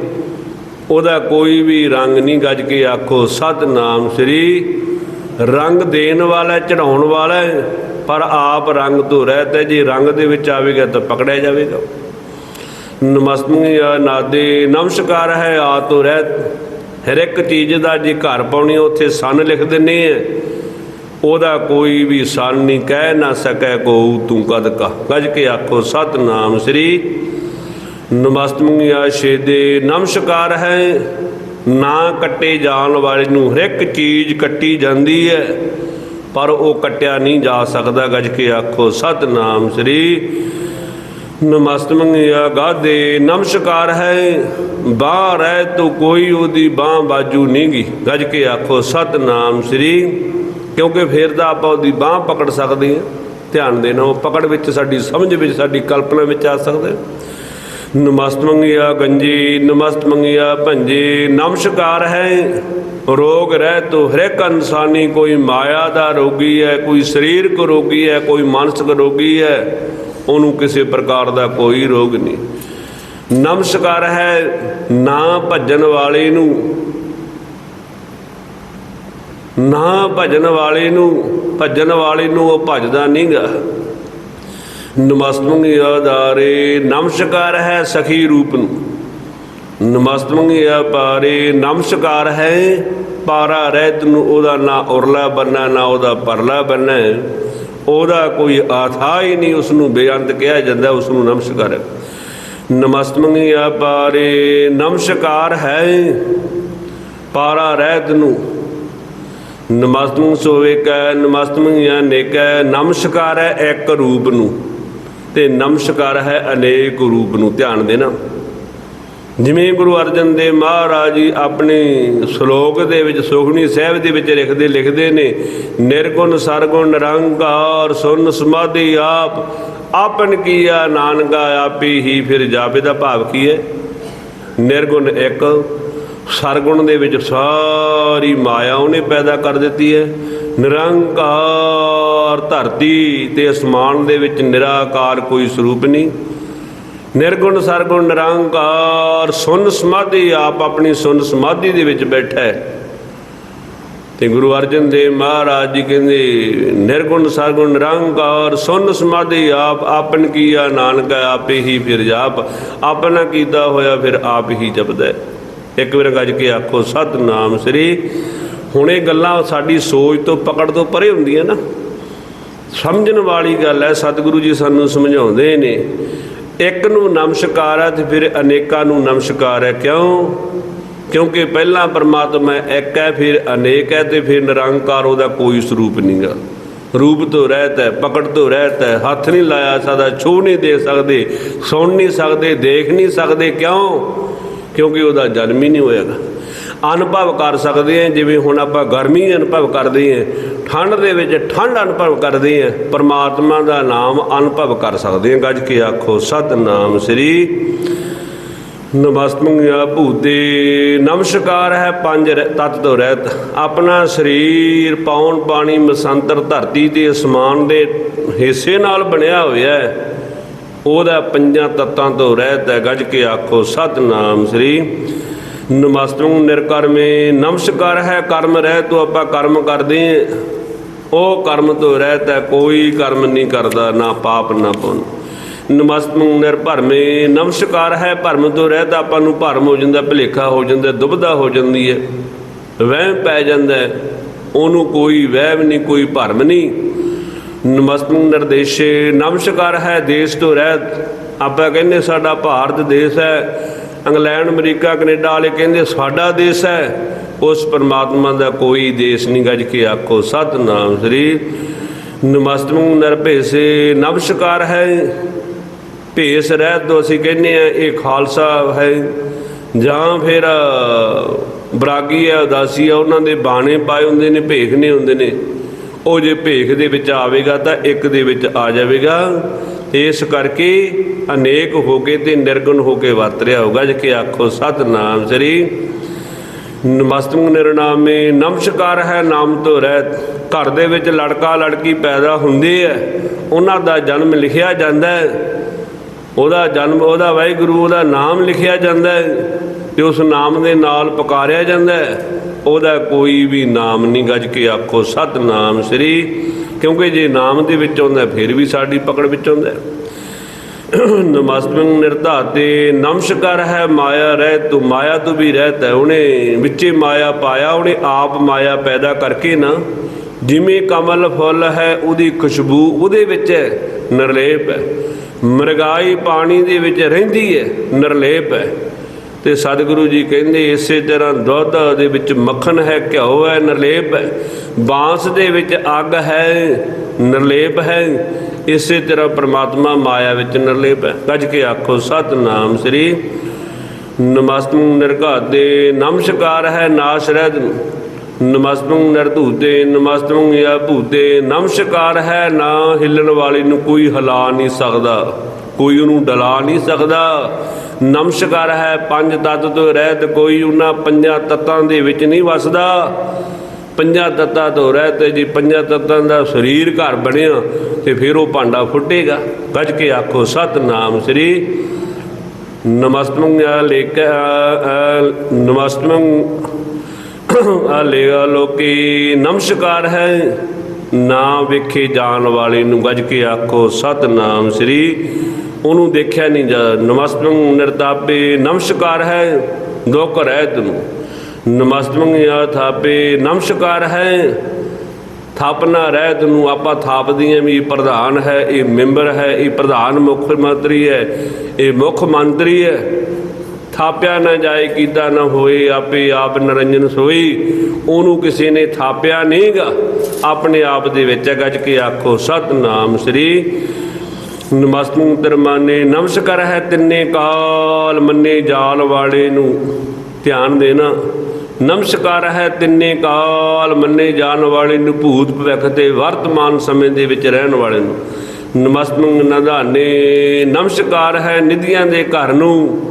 ਉਹਦਾ ਕੋਈ ਵੀ ਰੰਗ ਨਹੀਂ ਗੱਜ ਕੇ ਆਖੋ, ਸਤਨਾਮ ਸ੍ਰੀ। ਰੰਗ ਦੇਣ ਵਾਲਾ ਚੜਾਉਣ ਵਾਲਾ ਪਰ ਆਪ ਰੰਗ ਤੋਂ ਰਹਿਤ ਹੈ। ਜੇ ਰੰਗ ਦੇ ਵਿੱਚ ਆਵੇਗਾ ਤਾਂ ਪਕੜਿਆ ਜਾਵੇਗਾ। ਨਮਸਤਿਆ ਨਾਦੇ, ਨਮਸਕਾਰ ਹੈ ਆ ਤੋਂ ਰਹਿਤ। ਹਰ ਇੱਕ ਚੀਜ਼ ਦਾ ਜੇ ਘਰ ਪਾਉਣੀ ਉੱਥੇ ਸਨ ਲਿਖ ਦਿੰਨੇ ਆ ਉਹਦਾ ਕੋਈ ਵੀ ਸਨ ਨਹੀਂ, ਕਹਿ ਨਾ ਸਕੈ ਕੋ ਤੂੰ ਕਦ ਕਾ। ਗੱਜ ਕੇ ਆਖੋ, ਸਤਨਾਮ ਸ੍ਰੀ। ਨਮਸਤਿਆ ਛੇਦੇ ਨਮਸਕਾਰ ਹੈ, ਨਾ ਕੱਟੇ ਜਾਣ ਵਾਲੇ ਨੂੰ ਹਰ ਇੱਕ ਚੀਜ਼ ਕੱਟੀ ਜਾਂਦੀ ਹੈ, ਪਰ ਉਹ ਕੱਟਿਆ ਨਹੀਂ ਜਾ ਸਕਦਾ, ਗੱਜ ਕੇ ਆਖੋ, ਸਤਨਾਮ ਸ੍ਰੀ ਨਮਸਤਮੰਗਿਆ ਗਾਦੇ, ਨਮਸਕਾਰ ਹੈ, ਬਾਹਰ ਹੈ ਤੋ ਕੋਈ ਉਹਦੀ ਬਾਹ ਬਾਜੂ ਨਹੀਂਗੀ ਗੱਜ ਕੇ ਆਖੋ, ਸਤਨਾਮ ਸ੍ਰੀ, ਕਿਉਂਕਿ ਫੇਰ ਤਾਂ ਆਪਾਂ ਉਹਦੀ ਬਾਹ ਪਕੜ ਸਕਦੇ ਹਾਂ, ਧਿਆਨ ਦੇਣਾ, ਉਹ ਪਕੜ ਵਿੱਚ ਸਾਡੀ ਸਮਝ ਵਿੱਚ, ਸਾਡੀ ਕਲਪਨਾ ਵਿੱਚ ਆ ਸਕਦਾ ਹੈ। ਨਮਸਤ ਮੰਗਿਆ ਗੰਜੀ, ਨਮਸਤ ਮੰਗਿਆ ਭੰਜੀ, ਨਮਸਕਾਰ ਹੈ, ਰੋਗ ਰਹਿ ਤੋ ਹਰੇਕ ਇਨਸਾਨੀ ਕੋਈ ਮਾਇਆ ਦਾ ਰੋਗੀ ਹੈ, ਕੋਈ ਸਰੀਰਕ ਰੋਗੀ ਹੈ, ਕੋਈ ਮਾਨਸਿਕ ਰੋਗੀ ਹੈ, ਉਹਨੂੰ ਕਿਸੇ ਪ੍ਰਕਾਰ ਦਾ ਕੋਈ ਰੋਗ ਨਹੀਂ। ਨਮਸਕਾਰ ਹੈ, ਨਾ ਭੱਜਣ ਵਾਲੇ ਨੂੰ, ਨਾ ਭਜਨ ਵਾਲੇ ਨੂੰ ਭਜਨ ਵਾਲੇ ਨੂੰ ਉਹ ਭਜਦਾ ਨਹੀਂਗਾ ਨਮਸਤਮੰਗਿਆ ਦਾਰੇ ਨਮਸਕਾਰ ਹੈ ਸਖੀ ਰੂਪ ਨੂੰ। ਨਮਸਤਮੰਗਿਆ ਪਾਰੇ ਨਮਸਕਾਰ ਹੈ ਪਾਰਾ ਰਹਿਤ ਨੂੰ, ਉਹਦਾ ਨਾ ਉਰਲਾ ਬੰਨਾ ਨਾ ਉਹਦਾ ਪਰਲਾ ਬੰਨਾ ਹੈ। ਉਹਦਾ ਕੋਈ ਆਥਾ ਹੀ ਨਹੀਂ ਉਸ ਨੂੰ ਬੇਅੰਤ ਕਿਹਾ ਜਾਂਦਾ ਉਸ ਨੂੰ ਨਮਸਕਾਰ ਹੈ। ਨਮਸਤਮੰਗਿਆ ਪਾਰੇ ਨਮਸਕਾਰ ਹੈ ਪਾਰਾ ਰਹਿਤ ਨੂੰ। ਨਮਸਤੰ ਸੋਵੇ ਕੈ ਨਮਸਤਮਿਆ ਨੇਕੈ ਨਮਸਕਾਰ ਹੈ ਇੱਕ ਰੂਪ ਨੂੰ। ਤੇ ਨਮਸਕਾਰ ਹੈ ਅਨੇਕ ਰੂਪ ਨੂੰ ਧਿਆਨ ਦੇਣਾ। ਜਿਵੇਂ ਗੁਰੂ ਅਰਜਨ ਦੇਵ ਮਹਾਰਾਜ ਜੀ ਆਪਣੇ ਸ਼ਲੋਕ ਦੇ ਵਿੱਚ ਸੁਖਣੀ ਸਾਹਿਬ ਦੇ ਵਿੱਚ ਲਿਖਦੇ ਲਿਖਦੇ ਨੇ, ਨਿਰਗੁਣ, ਸਰਗੁਣ, ਨਿਰੰਕਾਰ, ਸੁਨ ਸਮਾਧੀ ਆਪ, ਆਪਨ ਕੀਆ ਨਾਨਕਾ ਆਪੀ ਹੀ ਫਿਰ ਜਾਪੇ ਦਾ ਭਾਵ ਕੀ ਹੈ? ਨਿਰਗੁਣ ਇੱਕ, ਸਰਗੁਣ ਦੇ ਵਿੱਚ ਸਾਰੀ ਮਾਇਆ ਉਹਨੇ ਪੈਦਾ ਕਰ ਦਿੱਤੀ ਹੈ। ਨਿਰੰਕਾਰ ਧਰਤੀ ਤੇ ਅਸਮਾਨ ਦੇ ਵਿੱਚ ਨਿਰਾਕਾਰ ਕੋਈ ਸਰੂਪ ਨਹੀਂ। ਨਿਰਗੁਣ ਸਰਗੁਣ ਨਿਰੰਕਾਰ ਸੁਨ ਸਮਾਧੀ ਆਪ ਆਪਣੀ ਸੁਨ ਸਮਾਧੀ ਦੇ ਵਿੱਚ ਬੈਠਾ ਹੈ। ਤੇ ਗੁਰੂ ਅਰਜਨ ਦੇਵ ਮਹਾਰਾਜ ਜੀ ਕਹਿੰਦੇ, ਨਿਰਗੁਣ ਸਰਗੁਣ ਨਿਰੰਕਾਰ ਸੁਨ ਸਮਾਧੀ ਆਪ ਆਪਨ ਕੀਆ ਨਾਨਕ ਆਪੇ ਹੀ ਫਿਰ ਜਾਪ, ਆਪਣਾ ਕੀਤਾ ਹੋਇਆ ਫਿਰ ਆਪ ਹੀ ਜਪਦਾ ਇੱਕ ਵਾਰ ਗੱਜ ਕੇ ਆਖੋ, ਸਤਨਾਮ ਸ੍ਰੀ ਹੁਣ ਇਹ ਗੱਲਾਂ ਸਾਡੀ ਸੋਚ ਤੋਂ ਪਕੜ ਤੋਂ ਪਰੇ ਹੁੰਦੀਆਂ ਨਾ। ਸਮਝਣ ਵਾਲੀ ਗੱਲ ਹੈ, ਸਤਿਗੁਰੂ ਜੀ ਸਾਨੂੰ ਸਮਝਾਉਂਦੇ ਨੇ, ਇੱਕ ਨੂੰ ਨਮਸਕਾਰ ਹੈ ਤੇ ਫਿਰ ਅਨੇਕਾਂ ਨੂੰ ਨਮਸਕਾਰ ਹੈ। ਕਿਉਂ? ਕਿਉਂਕਿ ਪਹਿਲਾਂ ਪਰਮਾਤਮਾ ਇੱਕ ਹੈ, ਫਿਰ ਅਨੇਕ ਹੈ ਤੇ ਫਿਰ ਨਿਰੰਕਾਰ ਉਹਦਾ ਕੋਈ ਸਰੂਪ ਨਹੀਂਗਾ। ਰੂਪ ਤੋਂ ਰਹਿਤ ਹੈ, ਪਕੜ ਤੋਂ ਰਹਿਤ ਹੈ, ਹੱਥ ਨਹੀਂ ਲਾਇਆ ਸਕਦਾ ਛੂ ਨਹੀਂ ਦੇ ਸਕਦੇ, ਸੁਣ ਨਹੀਂ ਸਕਦੇ, ਦੇਖ ਨਹੀਂ ਸਕਦੇ। ਕਿਉਂ? ਕਿਉਂਕਿ ਉਹਦਾ ਜਨਮ ਹੀ ਨਹੀਂ ਹੋਇਆਗਾ। ਅਨੁਭਵ ਕਰ ਸਕਦੇ ਹਾਂ, ਜਿਵੇਂ ਹੁਣ ਆਪਾਂ ਗਰਮੀ ਅਨੁਭਵ ਕਰਦੇ ਹਾਂ, ਠੰਡ ਦੇ ਵਿੱਚ ਠੰਡ ਅਨੁਭਵ ਕਰਦੇ ਹਾਂ, ਪਰਮਾਤਮਾ ਦਾ ਨਾਮ ਅਨੁਭਵ ਕਰ ਸਕਦੇ ਹਾਂ। ਗੱਜ ਕੇ ਆਖੋ, ਸਤਨਾਮ ਸ੍ਰੀ ਨਮਸਤਮੰਗਿਆ ਭੂਤੇ। ਨਮਸਕਾਰ ਹੈ ਪੰਜ ਰ- ਤੱਤ ਤੋਂ ਰਹਿਤ। ਆਪਣਾ ਸਰੀਰ ਪੌਣ ਪਾਣੀ ਮਸੰਤਰ ਧਰਤੀ ਤੇ ਅਸਮਾਨ ਦੇ ਹਿੱਸੇ ਨਾਲ ਬਣਿਆ ਹੋਇਆ ਹੈ। ਉਹਦਾ ਪੰਜਾਂ ਤੱਤਾਂ ਤੋਂ ਰਹਿਤ ਹੈ। ਗੱਜ ਕੇ ਆਖੋ, ਸਤਨਾਮ ਸ੍ਰੀ ਨਮਸਤੰ ਨਿਰਕਰਮੇ, ਨਮਸਕਾਰ ਹੈ ਕਰਮ, ਰਹਿ ਤੋਂ ਆਪਾਂ ਕਰਮ ਕਰਦੇ ਉਹ ਕਰਮ ਤੋਂ ਰਹਿਤ ਹੈ ਕੋਈ ਕਰਮ ਨਹੀਂ ਕਰਦਾ, ਨਾ ਪਾਪ, ਨਾ ਪੁੰਨ। ਨਮਸਤੰ ਨਿਰਭਰਮੇ, ਨਮਸਕਾਰ ਹੈ ਭਰਮ ਤੋਂ ਰਹਿਤ ਆਪਾਂ ਨੂੰ ਭਰਮ ਹੋ ਜਾਂਦਾ, ਭੁਲੇਖਾ ਹੋ ਜਾਂਦਾ, ਦੁਬਧਾ ਹੋ ਜਾਂਦੀ ਹੈ। ਵਹਿਮ ਪੈ ਜਾਂਦਾ ਉਹਨੂੰ ਕੋਈ ਵਹਿਮ ਨਹੀਂ, ਕੋਈ ਭਰਮ ਨਹੀਂ। ਨਮਸਤੰ ਨਿਰਦੇਸ਼ੇ, ਨਮਸਕਾਰ ਹੈ ਦੇਸ਼ ਤੋਂ ਰਹਿਤ। ਆਪਾਂ ਕਹਿੰਦੇ ਸਾਡਾ ਭਾਰਤ ਦੇਸ਼ ਹੈ ਇੰਗਲੈਂਡ, ਅਮਰੀਕਾ, ਕੈਨੇਡਾ ਵਾਲੇ ਕਹਿੰਦੇ ਸਾਡਾ ਦੇਸ਼ ਹੈ, ਉਸ ਪਰਮਾਤਮਾ ਦਾ ਕੋਈ ਦੇਸ਼ ਨਹੀਂ। ਗੱਜ ਕੇ ਆਖੋ, ਸਤਨਾਮ ਸ੍ਰੀ ਨਮਸਤੰ ਨਿਰਭੇਸੇ ਨਮਸਕਾਰ ਹੈ। ਭੇਸ ਰਹਿਤ ਤੋਂ ਅਸੀਂ ਕਹਿੰਦੇ ਆ ਇਹ ਖਾਲਸਾ ਹੈ। ਜਾਂ ਫਿਰ ਬਰਾਗੀ ਆ ਉਦਾਸੀ ਆ ਉਹਨਾਂ ਦੇ ਬਾਣੇ ਪਾਏ ਹੁੰਦੇ ਨੇ, ਭੇਖ ਨੇ ਹੁੰਦੇ ਨੇ। ਉਹ ਜੇ ਭੇਖ ਦੇ ਵਿੱਚ ਆਵੇਗਾ ਤਾਂ ਇੱਕ ਦੇ ਵਿੱਚ ਆ ਜਾਵੇਗਾ। ਇਸ ਕਰਕੇ ਅਨੇਕ ਹੋ ਕੇ ਤੇ ਨਿਰਗੁਣ ਹੋ ਕੇ ਵਰਤ ਰਿਹਾ ਹੋਗਾ ਜੇ ਕਿ ਆਖੋ, ਸਤਨਾਮ ਸ੍ਰੀ ਨਮਸਤਮ ਨਿਰਨਾਮੇ। ਨਮਸਕਾਰ ਹੈ ਨਾਮ ਤੋਂ ਰਹਿਤ ਘਰ ਦੇ ਵਿੱਚ ਲੜਕਾ ਲੜਕੀ ਪੈਦਾ ਹੁੰਦੇ ਹੈ ਉਹਨਾਂ ਦਾ ਜਨਮ ਲਿਖਿਆ ਜਾਂਦਾ ਹੈ। ਉਹਦਾ ਜਨਮ, ਉਹਦਾ ਵਾਹਿਗੁਰੂ, ਉਹਦਾ ਨਾਮ ਲਿਖਿਆ ਜਾਂਦਾ ਹੈ। ਤੇ ਉਸ ਨਾਮ ਦੇ ਨਾਲ ਪੁਕਾਰਿਆ ਜਾਂਦਾ ਉਹਦਾ ਕੋਈ ਵੀ ਨਾਮ ਨਹੀਂ ਗੱਜ ਕੇ ਆਖੋ, ਸਤਨਾਮ ਸ੍ਰੀ। ਕਿਉਂਕਿ ਜੇ ਨਾਮ ਦੇ ਵਿੱਚ ਆਉਂਦਾ ਫਿਰ ਵੀ ਸਾਡੀ ਪਕੜ ਵਿੱਚ ਆਉਂਦਾ ਹੈ। ਨਮਸਤੰ ਨਿਰਧਾਤੇ, ਨਮਸਕਾਰ ਹੈ ਮਾਇਆ ਰਹਿ ਤੂੰ, ਮਾਇਆ ਤੂੰ ਵੀ ਰਹਿਤ ਹੈ ਉਹਨੇ। ਵਿੱਚੇ ਮਾਇਆ ਪਾਇਆ, ਉਹਨੇ ਆਪ ਮਾਇਆ ਪੈਦਾ ਕਰਕੇ ਨਾ। ਜਿਵੇਂ ਕਮਲ ਫੁੱਲ ਹੈ, ਉਹਦੀ ਖੁਸ਼ਬੂ ਉਹਦੇ ਵਿੱਚ ਹੈ, ਨਿਰਲੇਪ ਹੈ। ਮਰਗਾਈ ਪਾਣੀ ਦੇ ਵਿੱਚ ਰਹਿੰਦੀ ਹੈ, ਨਿਰਲੇਪ ਹੈ। ਤੇ ਸਤਿਗੁਰੂ ਜੀ ਕਹਿੰਦੇ ਇਸੇ ਤਰ੍ਹਾਂ ਦੁੱਧ ਦੇ ਵਿੱਚ ਮੱਖਣ ਹੈ, ਘਿਓ ਹੈ, ਨਿਰਲੇਪ ਹੈ, ਬਾਂਸ ਦੇ ਵਿੱਚ ਅੱਗ ਹੈ, ਨਿਰਲੇਪ ਹੈ, ਇਸੇ ਤਰ੍ਹਾਂ ਪ੍ਰਮਾਤਮਾ ਮਾਇਆ ਵਿੱਚ ਨਿਰਲੇਪ ਹੈ। ਗੱਜ ਕੇ ਆਖੋ, ਸਤਨਾਮ ਸ੍ਰੀ ਨਮਸਤੰ ਨਿਰਘਾਤੇ, ਨਮਸਕਾਰ ਹੈ ਨਾਸ਼ ਰਹਿਤ ਨੂੰ ਨਮਸਤੰ ਨਿਰਧੂਤੇ, ਨਮਸਤੰ ਯਾ ਭੂਤੇ ਨਮਸਕਾਰ ਹੈ ਨਾ ਹਿੱਲਣ ਵਾਲੀ ਨੂੰ ਕੋਈ ਹਿਲਾ ਨਹੀਂ ਸਕਦਾ। ਕੋਈ ਉਹਨੂੰ ਡਲਾ ਨਹੀਂ ਸਕਦਾ। ਨਮਸਕਾਰ ਹੈ ਪੰਜ ਤੱਤ ਤੋਂ ਰਹਿਤ, ਕੋਈ ਉਹਨਾਂ ਪੰਜਾਂ ਤੱਤਾਂ ਦੇ ਵਿੱਚ ਨਹੀਂ ਵਸਦਾ। ਪੰਜਾਂ ਤੱਤਾਂ ਤੋਂ ਰਹਿਤ ਜੀ, ਪੰਜਾਂ ਤੱਤਾਂ ਦਾ ਸਰੀਰ ਘਰ ਬਣਿਆ ਤੇ ਫਿਰ ਉਹ ਭਾਂਡਾ ਫੁੱਟੇਗਾ। ਗੱਜ ਕੇ ਆਖੋ, ਸਤਨਾਮ ਸ੍ਰੀ ਨਮਸਤੰ ਲੇਕ ਨਮਸਤੰ ਆਲੇਗਾ ਲੋਕੀ। ਨਮਸਕਾਰ ਹੈ, ਨਾ ਵੇਖੇ ਜਾਣ ਵਾਲੇ ਨੂੰ ਗੱਜ ਕੇ ਆਖੋ, ਸਤਨਾਮ ਸ੍ਰੀ ਉਹਨੂੰ ਦੇਖਿਆ ਨਹੀਂ ਜਾ ਨਮਸਤੰ ਨਿਰਤਾਪੇ, ਨਮਸਕਾਰ ਹੈ ਦੁੱਖ ਰਹਿਤ ਨੂੰ ਨਮਸਤੰ ਯਾ ਥਾਪੇ ਨਮਸਕਾਰ ਹੈ, ਥਾਪਨਾ ਰਹਿਤ ਨੂੰ ਆਪਾਂ ਥਾਪਦੀਆਂ ਵੀ ਪ੍ਰਧਾਨ ਹੈ, ਇਹ ਮੈਂਬਰ ਹੈ, ਇਹ ਪ੍ਰਧਾਨ ਮੁੱਖ ਮੰਤਰੀ ਹੈ, ਇਹ ਮੁੱਖ ਮੰਤਰੀ ਹੈ। ਥਾਪਿਆ ਨਾ ਜਾਏ, ਕੀਤਾ ਨਾ ਹੋਏ, ਆਪੇ ਆਪ ਨਰੰਜਨ ਸੋਈ। ਉਹਨੂੰ ਕਿਸੇ ਨੇ ਥਾਪਿਆ ਨਹੀਂਗਾ ਆਪਣੇ ਆਪ ਦੇ ਵਿੱਚ ਗੱਜ ਕੇ ਆਖੋ, ਸਤਨਾਮ ਸ੍ਰੀ ਨਮਸਤੰ ਦਰਮਾਨੇ ਨਮਸਕਾਰ ਹੈ ਤਿੰਨੇ ਕਾਲ, ਮੰਨੇ ਜਾਲ ਵਾਲੇ ਨੂੰ ਧਿਆਨ ਦੇਣਾ। ਨਮਸਕਾਰ ਹੈ ਤਿੰਨੇ ਕਾਲ, ਮੰਨੇ ਜਾਣ ਵਾਲੇ ਨੂੰ ਭੂਤ ਭਵਿੱਖ ਤੇ ਵਰਤਮਾਨ ਸਮੇਂ ਦੇ ਵਿੱਚ ਰਹਿਣ ਵਾਲੇ ਨੂੰ। ਨਮਸਤੰ ਨਦਾਨੇ ਨਮਸਕਾਰ ਹੈ ਨਿਧੀਆਂ ਦੇ ਘਰ ਨੂੰ।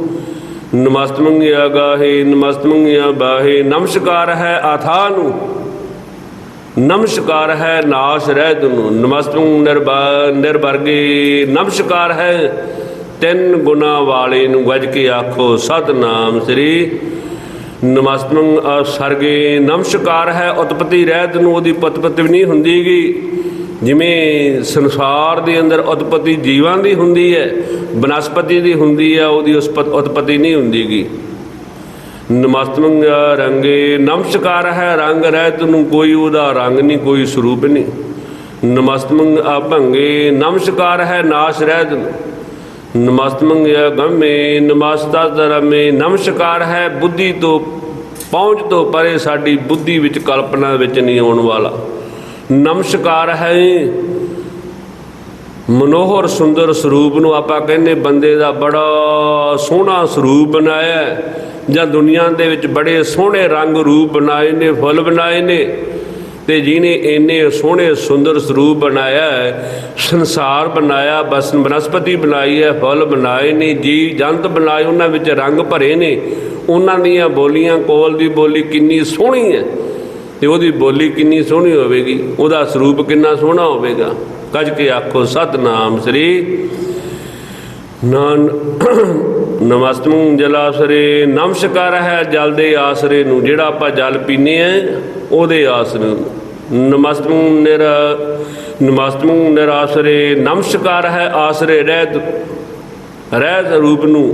ਨਮਸਤੰ ਅਗਾਹੇ, ਨਮਸਤੰ ਬਾਹੇ ਨਮਸਕਾਰ ਹੈ ਆਥਾ ਨੂੰ। ਨਮਸਕਾਰ ਹੈ, ਨਾਸ਼ ਰਹਿਤ ਨੂੰ ਨਮਸਤੰ ਨਿਰਭਾ ਨਿਰਵਰਗੇ। ਨਮਸਕਾਰ ਹੈ, ਤਿੰਨ ਗੁਣਾ ਵਾਲੇ ਨੂੰ ਗੱਜ ਕੇ ਆਖੋ, ਸਤਨਾਮ ਸ੍ਰੀ ਨਮਸਤੰ ਸਰਗੇ ਨਮਸਕਾਰ ਹੈ, ਉਤਪਤੀ ਰਹਿਤ ਨੂੰ ਉਹਦੀ ਪਤਪਤੀ ਵੀ ਨਹੀਂ ਹੁੰਦੀਗੀ। ਜਿਵੇਂ ਸੰਸਾਰ ਦੇ ਅੰਦਰ ਉਤਪਤੀ ਜੀਵਾਂ ਦੀ ਹੁੰਦੀ ਹੈ, ਬਨਸਪਤੀ ਦੀ ਹੁੰਦੀ ਹੈ, ਉਹਦੀ ਉਸ ਉਤਪਤੀ ਨਹੀਂ ਹੁੰਦੀਗੀ। ਨਮਸਤੰ ਰੰਗੇ, ਨਮਸਕਾਰ ਹੈ ਰੰਗ ਰਹਿਤ ਨੂੰ ਕੋਈ ਉਹਦਾ ਰੰਗ ਨਹੀਂ, ਕੋਈ ਸਰੂਪ ਨਹੀਂ। ਨਮਸਤੰ ਭੰਗੇ, ਨਮਸਕਾਰ ਹੈ ਨਾਸ਼ ਰਹਿਤ ਨੂੰ ਨਮਸਤੰ ਗਮੇ, ਨਮਸਤਾ ਦਰਮੇ ਨਮਸਕਾਰ ਹੈ ਬੁੱਧੀ ਤੋਂ, ਪਹੁੰਚ ਤੋਂ ਪਰੇ ਸਾਡੀ ਬੁੱਧੀ ਵਿੱਚ ਕਲਪਨਾ ਵਿੱਚ ਨਹੀਂ ਆਉਣ ਵਾਲਾ। ਨਮਸਕਾਰ ਹੈ ਮਨੋਹਰ ਸੁੰਦਰ ਸਰੂਪ ਨੂੰ ਆਪਾਂ ਕਹਿੰਦੇ ਬੰਦੇ ਦਾ ਬੜਾ ਸੋਹਣਾ ਸਰੂਪ ਬਣਾਇਆ ਜਾਂ ਦੁਨੀਆ ਦੇ ਵਿੱਚ ਬੜੇ ਸੋਹਣੇ ਰੰਗ ਰੂਪ ਬਣਾਏ ਨੇ, ਫੁੱਲ ਬਣਾਏ ਨੇ। ਤੇ ਜਿਹਨੇ ਇੰਨੇ ਸੋਹਣੇ ਸੁੰਦਰ ਸਰੂਪ ਬਣਾਇਆ ਸੰਸਾਰ ਬਣਾਇਆ, ਬਸ ਬਨਸਪਤੀ ਬਣਾਈ ਹੈ, ਫੁੱਲ ਬਣਾਏ ਨੇ, ਜੀ ਜੰਤ ਬਣਾਏ, ਉਹਨਾਂ ਵਿੱਚ ਰੰਗ ਭਰੇ ਨੇ। ਉਹਨਾਂ ਦੀਆਂ ਬੋਲੀਆਂ, ਕੋਲ ਦੀ ਬੋਲੀ ਕਿੰਨੀ ਸੋਹਣੀ ਹੈ। ਤੇ ਉਹਦੀ ਬੋਲੀ ਕਿੰਨੀ ਸੋਹਣੀ ਹੋਵੇਗੀ, ਉਹਦਾ ਸਰੂਪ ਕਿੰਨਾ ਸੋਹਣਾ ਹੋਵੇਗਾ। ਕੱਜ ਕੇ ਆਖੋ, ਸਤਨਾਮ ਸ੍ਰੀ ਨਾਨ ਨਮਸਤੰ ਜਲਾਸਰੇ। ਨਮਸਕਾਰ ਹੈ ਜਲ ਦੇ ਆਸਰੇ ਨੂੰ, ਜਿਹੜਾ ਆਪਾਂ ਜਲ ਪੀਨੇ ਆ ਉਹਦੇ ਆਸਰੇ ਨੂੰ। ਨਮਸਤੰ ਨਿਰ ਨਮਸਤੰ ਨਿਰਾਸਰੇ। ਨਮਸਕਾਰ ਹੈ ਆਸਰੇ ਰਹਿਤ ਰਹਿਤ ਰੂਪ ਨੂੰ।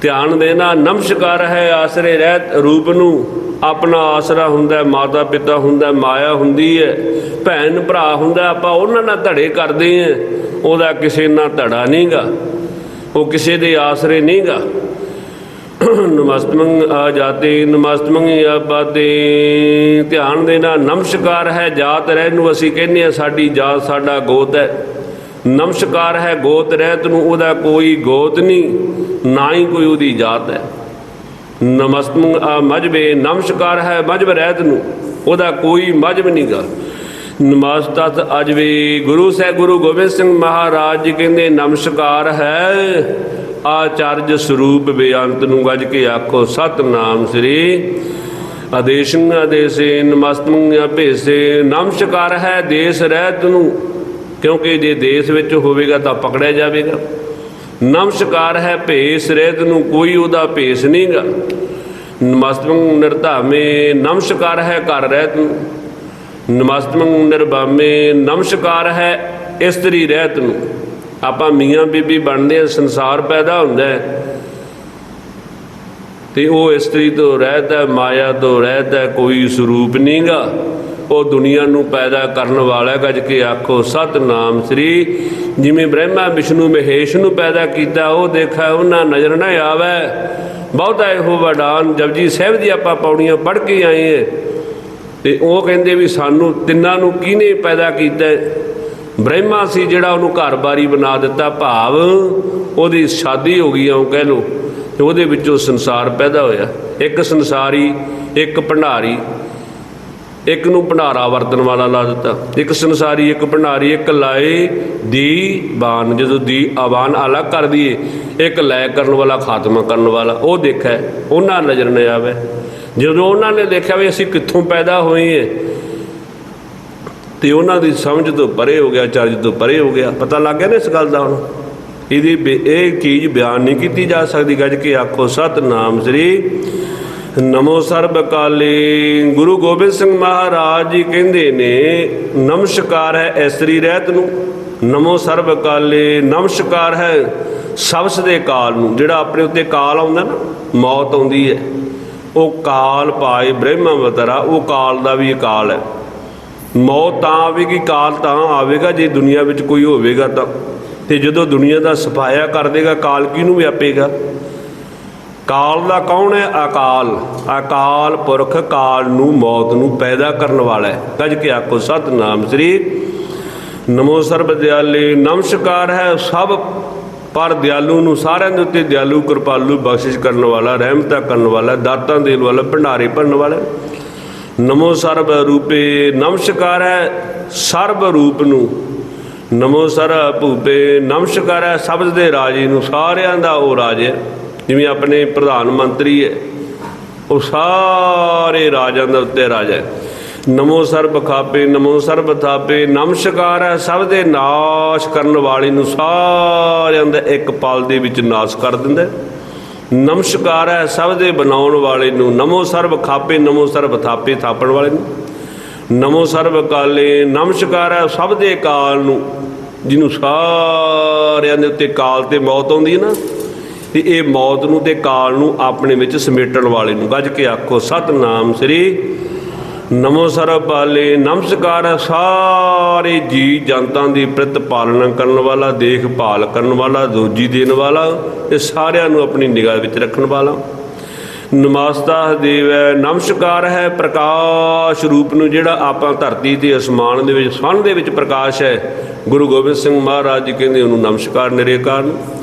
ਧਿਆਨ ਦੇਣਾ, ਨਮਸਕਾਰ ਹੈ ਆਸਰੇ ਰਹਿਤ ਰੂਪ ਨੂੰ। ਆਪਣਾ ਆਸਰਾ ਹੁੰਦਾ ਮਾਤਾ ਪਿਤਾ ਹੁੰਦਾ, ਮਾਇਆ ਹੁੰਦੀ ਹੈ, ਭੈਣ, ਭਰਾ ਹੁੰਦਾ, ਆਪਾਂ ਉਹਨਾਂ ਨਾਲ ਧੜੇ ਕਰਦੇ ਆ ਉਹਦਾ ਕਿਸੇ ਨਾਲ ਧੜਾ ਨਹੀਂਗਾ। ਉਹ ਕਿਸੇ ਦੇ ਆਸਰੇ ਨਹੀਂਗਾ। ਨਮਸਤਮੰ ਆ ਜਾਤੇ ਨਮਸਤਮੰ ਆਬਾਦੇ ਧਿਆਨ ਦੇਣਾ, ਨਮਸਕਾਰ ਹੈ ਜਾਤ ਰਹਿ ਨੂੰ ਅਸੀਂ ਕਹਿੰਦੇ ਆ ਸਾਡੀ ਜਾਤ ਸਾਡਾ ਗੋਤ ਹੈ। ਨਮਸਕਾਰ ਹੈ ਗੋਤ ਰਹਿਤ ਨੂੰ, ਉਹਦਾ ਕੋਈ ਗੋਤ ਨਹੀਂ, ਨਾ ਹੀ ਕੋਈ ਉਹਦੀ ਜਾਤ ਹੈ। ਨਮਸਤੰ ਆ ਮਜਬੇ, ਨਮਸਕਾਰ ਹੈ ਮਜਬ ਰਹਿਤ ਨੂੰ। ਉਹਦਾ ਕੋਈ ਮਜਬ ਨਹੀਂਗਾ ਨਮਸਤਤ ਅਜਵੇ, ਗੁਰੂ ਸਾਹਿਬ ਗੁਰੂ ਗੋਬਿੰਦ ਸਿੰਘ ਮਹਾਰਾਜ ਜੀ ਕਹਿੰਦੇ, ਨਮਸਕਾਰ ਹੈ। ਆਚਾਰਜ ਸਰੂਪ ਬੇਅੰਤ ਨੂੰ ਗੱਜ ਕੇ ਆਖੋ, ਸਤਨਾਮ ਸ੍ਰੀ ਆਦੇਸ਼ੰ ਆਦੇਸੇ ਨਮਸਤੰ ਅਭੇਸੇ ਨਮਸਕਾਰ ਹੈ ਦੇਸ ਰਹਿਤ ਨੂੰ। ਕਿਉਂਕਿ ਜੇ ਦੇਸ਼ ਵਿੱਚ ਹੋਵੇਗਾ ਤਾਂ ਪਕੜਿਆ ਜਾਵੇਗਾ। ਨਮਸਕਾਰ ਹੈ ਭੇਸ ਰਹਿਤ ਨੂੰ ਕੋਈ ਉਹਦਾ ਭੇਸ ਨਹੀਂਗਾ। ਨਮਸਤੰ ਨਿਰਧਾਮੇ ਨਮਸਕਾਰ ਹੈ ਘਰ ਰਹਿਤ ਨੂੰ। ਨਮਸਤੰ ਨਿਰਭਾਮੇ ਨਮਸਕਾਰ ਹੈ ਇਸਤਰੀ ਰਹਿਤ ਨੂੰ। ਆਪਾਂ ਮੀਆਂ ਬੀਬੀ ਬਣਦੇ ਆ ਸੰਸਾਰ ਪੈਦਾ ਹੁੰਦਾ ਹੈ। ਤੇ ਉਹ ਇਸਤਰੀ ਤੋਂ ਰਹਿਤ ਹੈ, ਮਾਇਆ ਤੋਂ ਰਹਿਤ ਹੈ, ਕੋਈ ਸਰੂਪ ਨਹੀਂਗਾ। ਉਹ ਦੁਨੀਆ ਨੂੰ ਪੈਦਾ ਕਰਨ ਵਾਲਾ ਹੈ ਗੱਜ ਕੇ ਆਖੋ, ਸਤਨਾਮ ਸ੍ਰੀ ਜਿਵੇਂ ਬ੍ਰਹਮਾ, ਵਿਸ਼ਨੂੰ, ਮਹੇਸ਼ ਨੂੰ ਪੈਦਾ ਕੀਤਾ, ਉਹ ਦੇਖਾ ਉਹਨਾਂ ਨਜ਼ਰ ਨਾ ਆਵੇ। ਬਹੁਤਾ ਇਹੋ ਵਡਾਨ ਜਪਜੀ ਸਾਹਿਬ ਦੀ ਆਪਾਂ ਪੌੜੀਆਂ ਪੜ੍ਹ ਕੇ ਆਏ ਹਾਂ। ਤੇ ਉਹ ਕਹਿੰਦੇ ਵੀ ਸਾਨੂੰ ਤਿੰਨਾਂ ਨੂੰ ਕਿਹਨੇ ਪੈਦਾ ਕੀਤਾ? ਹੈ? ਬ੍ਰਹਮਾ ਸੀ ਜਿਹੜਾ ਉਹਨੂੰ ਘਰ-ਬਾਰੀ ਬਣਾ ਦਿੱਤਾ, ਭਾਵ ਉਹਦੀ ਸ਼ਾਦੀ ਹੋ ਗਈ ਆਉਂ ਕਹਿ ਲੋ ਤੇ ਉਹਦੇ ਵਿੱਚੋਂ ਸੰਸਾਰ ਪੈਦਾ ਹੋਇਆ। ਇੱਕ ਸੰਸਾਰੀ, ਇੱਕ ਭੰਡਾਰੀ। ਇੱਕ ਨੂੰ ਭੰਡਾਰਾ ਵਰਤਣ ਵਾਲਾ ਲਾ ਦਿੱਤਾ। ਇੱਕ ਸੰਸਾਰੀ, ਇੱਕ ਭੰਡਾਰੀ, ਇੱਕ ਲਾਏ ਦੀ ਬਾਨ ਜਦੋਂ ਦੀ ਆਵਾਨ ਅਲੱਗ ਕਰ ਦਈਏ, ਇੱਕ ਲੈ ਕਰਨ ਵਾਲਾ, ਖਾਤਮਾ ਕਰਨ ਵਾਲਾ, ਉਹ ਦੇਖਿਆ ਉਹਨਾਂ ਨਜ਼ਰ ਨਹੀਂ ਆਵੇ। ਜਦੋਂ ਉਹਨਾਂ ਨੇ ਦੇਖਿਆ ਵੀ ਅਸੀਂ ਕਿੱਥੋਂ ਪੈਦਾ ਹੋਏ ਹਾਂ ਤੇ ਉਹਨਾਂ ਦੀ ਸਮਝ ਤੋਂ ਪਰੇ ਹੋ ਗਿਆ, ਚਰਜ ਤੋਂ ਪਰੇ ਹੋ ਗਿਆ। ਪਤਾ ਲੱਗ ਗਿਆ ਨਾ ਇਸ ਗੱਲ ਦਾ ਹੁਣ? ਇਹਦੀ ਬੇ- ਇਹ ਚੀਜ਼ ਬਿਆਨ ਨਹੀਂ ਕੀਤੀ ਜਾ ਸਕਦੀ। ਗੱਜ ਕੇ ਆਖੋ, ਸਤਨਾਮ ਸ੍ਰੀ ਨਮੋ ਸਰਬ ਕਾਲੇ ਗੁਰੂ ਗੋਬਿੰਦ ਸਿੰਘ ਮਹਾਰਾਜ ਜੀ ਕਹਿੰਦੇ ਨੇ, ਨਮਸਕਾਰ ਹੈ ਐਸਰੀ ਰਹਿਤ ਨੂੰ। ਨਮੋ ਸਰਬ ਕਾਲੇ ਨਮਸਕਾਰ ਹੈ ਸਬਸ ਦੇ ਕਾਲ ਨੂੰ। ਜਿਹੜਾ ਆਪਣੇ ਉੱਤੇ ਕਾਲ ਆਉਂਦਾ ਨਾ, ਮੌਤ ਆਉਂਦੀ ਹੈ। ਉਹ ਕਾਲ ਪਾਏ ਬ੍ਰਹਮਾ ਅਵਤਾਰਾ, ਉਹ ਕਾਲ ਦਾ ਵੀ ਕਾਲ ਹੈ। ਮੌਤ ਤਾਂ ਆਵੇਗੀ, ਕਾਲ ਤਾਂ ਆਵੇਗਾ, ਜੇ ਦੁਨੀਆ ਵਿੱਚ ਕੋਈ ਹੋਵੇਗਾ ਤਾਂ। ਤੇ ਜਦੋਂ ਦੁਨੀਆ ਦਾ ਸਫਾਇਆ ਕਰ ਦੇਗਾ, ਕਾਲ ਕਿਹਨੂੰ ਵਿਆਪੇਗਾ? ਕਾਲ ਦਾ ਕੌਣ ਹੈ? ਅਕਾਲ। ਅਕਾਲ ਪੁਰਖ ਕਾਲ ਨੂੰ ਮੌਤ ਨੂੰ ਪੈਦਾ ਕਰਨ ਵਾਲਾ ਹੈ। ਗੱਜ ਕੇ ਆਖੋ, ਸਤਨਾਮ ਸ੍ਰੀ ਨਮੋ ਸਰਬ ਦਿਆਲੇ। ਨਮਸਕਾਰ ਹੈ ਸਭ ਪਰ ਦਿਆਲੂ ਨੂੰ, ਸਾਰਿਆਂ ਦੇ ਉੱਤੇ ਦਿਆਲੂ, ਕਿਰਪਾਲੂ, ਬਖਸ਼ਿਸ਼ ਕਰਨ ਵਾਲਾ, ਰਹਿਮਤਾਂ ਕਰਨ ਵਾਲਾ, ਦਾਤਾਂ ਦੇਣ ਵਾਲਾ, ਭੰਡਾਰੇ ਭਰਨ ਵਾਲਾ ਨਮੋ ਸਰਬ ਰੂਪੇ ਨਮਸਕਾਰ ਹੈ ਸਰਬ ਰੂਪ ਨੂੰ। ਨਮੋ ਸਰਬ ਭੂਪੇ ਨਮਸਕਾਰ ਹੈ ਸਬਦ ਦੇ ਰਾਜੇ ਨੂੰ, ਸਾਰਿਆਂ ਦਾ ਉਹ ਰਾਜ ਹੈ। ਜਿਵੇਂ ਆਪਣੇ ਪ੍ਰਧਾਨ ਮੰਤਰੀ ਹੈ, ਉਹ ਸਾਰੇ ਰਾਜਾਂ ਦੇ ਉੱਤੇ ਰਾਜਾ ਹੈ। ਨਮੋ ਸਰਬ ਖਾਪੇ, ਨਮੋ ਸਰਬ ਥਾਪੇ ਨਮਸਕਾਰ ਹੈ, ਸਭ ਦੇ ਨਾਸ਼ ਕਰਨ ਵਾਲੇ ਨੂੰ ਸਾਰਿਆਂ ਦਾ ਇੱਕ ਪਲ ਦੇ ਵਿੱਚ ਨਾਸ਼ ਕਰ ਦਿੰਦਾ ਨਮਸਕਾਰ ਹੈ, ਸਭ ਦੇ ਬਣਾਉਣ ਵਾਲੇ ਨੂੰ, ਨਮੋ ਸਰਬ ਖਾਪੇ, ਨਮੋ ਸਰਬ ਥਾਪੇ ਥਾਪਣ ਵਾਲੇ ਨੂੰ। ਨਮੋ ਸਰਬ ਕਾਲੇ ਨਮਸਕਾਰ ਹੈ, ਸਭ ਦੇ ਕਾਲ ਨੂੰ, ਜਿਹਨੂੰ ਸਾਰਿਆਂ ਦੇ ਉੱਤੇ ਕਾਲ ਤੇ ਮੌਤ ਆਉਂਦੀ ਹੈ ਨਾ। ਤੇ ਇਹ ਮੌਤ ਨੂੰ ਤੇ ਕਾਲ ਨੂੰ ਆਪਣੇ ਵਿੱਚ ਸਮੇਟਣ ਵਾਲੇ ਨੂੰ ਗੱਜ ਕੇ ਆਖੋ, ਸਤਨਾਮ ਸ੍ਰੀ ਨਮੋ ਸਰਬ ਪਾਲੇ, ਨਮਸਕਾਰ ਸਾਰੇ ਜੀ ਜਨਤਾਂ ਦੀ ਪ੍ਰਤ ਪਾਲਣਾ ਕਰਨ ਵਾਲਾ, ਦੇਖਭਾਲ ਕਰਨ ਵਾਲਾ ਦੋਜੀ ਦੇਣ ਵਾਲਾ ਇਹ ਸਾਰਿਆਂ ਨੂੰ ਆਪਣੀ ਨਿਗਾਹ ਵਿੱਚ ਰੱਖਣ ਵਾਲਾ। ਨਮਸਤਾ ਹੈ, ਨਮਸਕਾਰ ਹੈ, ਪ੍ਰਕਾਸ਼ ਰੂਪ ਨੂੰ ਜਿਹੜਾ ਆਪਾਂ ਧਰਤੀ ਤੇ ਅਸਮਾਨ ਦੇ ਵਿੱਚ ਸਵਨ ਦੇ ਵਿੱਚ ਪ੍ਰਕਾਸ਼ ਹੈ। ਗੁਰੂ ਗੋਬਿੰਦ ਸਿੰਘ ਮਹਾਰਾਜ ਜੀ ਕਹਿੰਦੇ ਉਹਨੂੰ ਨਮਸਕਾਰ ਨਿਰੇਕਾਰ ਨੂੰ।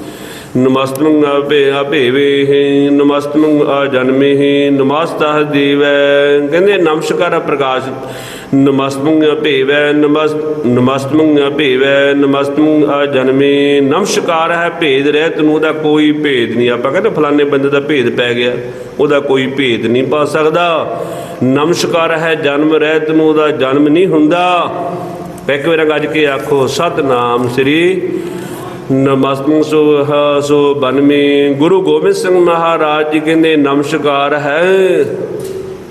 ਨਮਸਤੰ ਅਭੇ ਅਭੇਵੇ ਨਮਸਤੰ ਅਜਨਮੇ ਨਮਸਤਹ ਦੇਵੈ। ਕਹਿੰਦੇ ਨਮਸਕਾਰ ਪ੍ਰਕਾਸ਼ ਨਮਸਤੰ ਨਮਸਤ ਨਮਸ ਨਮਸਤੰ ਅਭੇਵੈ ਆ ਜਨਮੇ। ਨਮਸਕਾਰ ਹੈ ਭੇਦ, ਰਹਿਤ ਨੂੰ ਉਹਦਾ ਕੋਈ ਭੇਦ ਨਹੀਂ। ਆਪਾਂ ਕਹਿੰਦੇ ਫਲਾਣੇ ਬੰਦੇ ਦਾ ਭੇਦ ਪੈ ਗਿਆ, ਉਹਦਾ ਕੋਈ ਭੇਦ ਨਹੀਂ ਪਾ ਸਕਦਾ। ਨਮਸਕਾਰ ਹੈ ਜਨਮ, ਰਹਿਤ ਨੂੰ ਉਹਦਾ ਜਨਮ ਨਹੀਂ ਹੁੰਦਾ। ਇੱਕ ਵਾਰ ਗੱਜ ਕੇ ਆਖੋ, ਸਤਨਾਮ ਸ੍ਰੀ ਨਮਸਤੰ ਸੋ ਹ ਸੋ ਬਨਮੇ। ਗੁਰੂ ਗੋਬਿੰਦ ਸਿੰਘ ਮਹਾਰਾਜ ਜੀ ਕਹਿੰਦੇ, ਨਮਸਕਾਰ ਹੈ।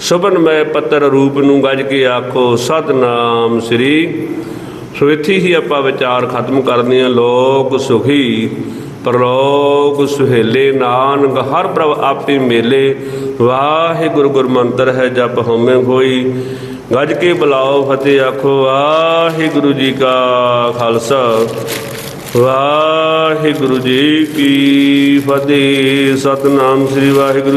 ਸੁਭਨ ਮੈਂ ਪੱਤਰ ਰੂਪ ਨੂੰ ਗੱਜ ਕੇ ਆਖੋ, ਸਤਨਾਮ ਸ੍ਰੀ। ਸੋ ਇੱਥੇ ਹੀ ਆਪਾਂ ਵਿਚਾਰ ਖਤਮ ਕਰਦੇ ਹਾਂ। ਲੋਕ ਸੁਖੀ, ਪ੍ਰਲੋਕ ਸੁਹੇਲੇ ਨਾਨਕ, ਹਰ ਪ੍ਰਭ ਆਪੇ ਮੇਲੇ। ਵਾਹਿਗੁਰੂ ਗੁਰਮੰਤਰ ਹੈ, ਜਪ ਹਉਮੈ ਹੋਈ। ਗੱਜ ਕੇ ਬੁਲਾਓ, ਫਤਿਹ ਆਖੋ, ਵਾਹਿਗੁਰੂ ਜੀ ਕਾ ਖਾਲਸਾ। ਵਾਹਿਗੁਰੂ ਜੀ ਕੀ ਫਤਿਹ। ਸਤਨਾਮ ਸ੍ਰੀ ਵਾਹਿਗੁਰੂ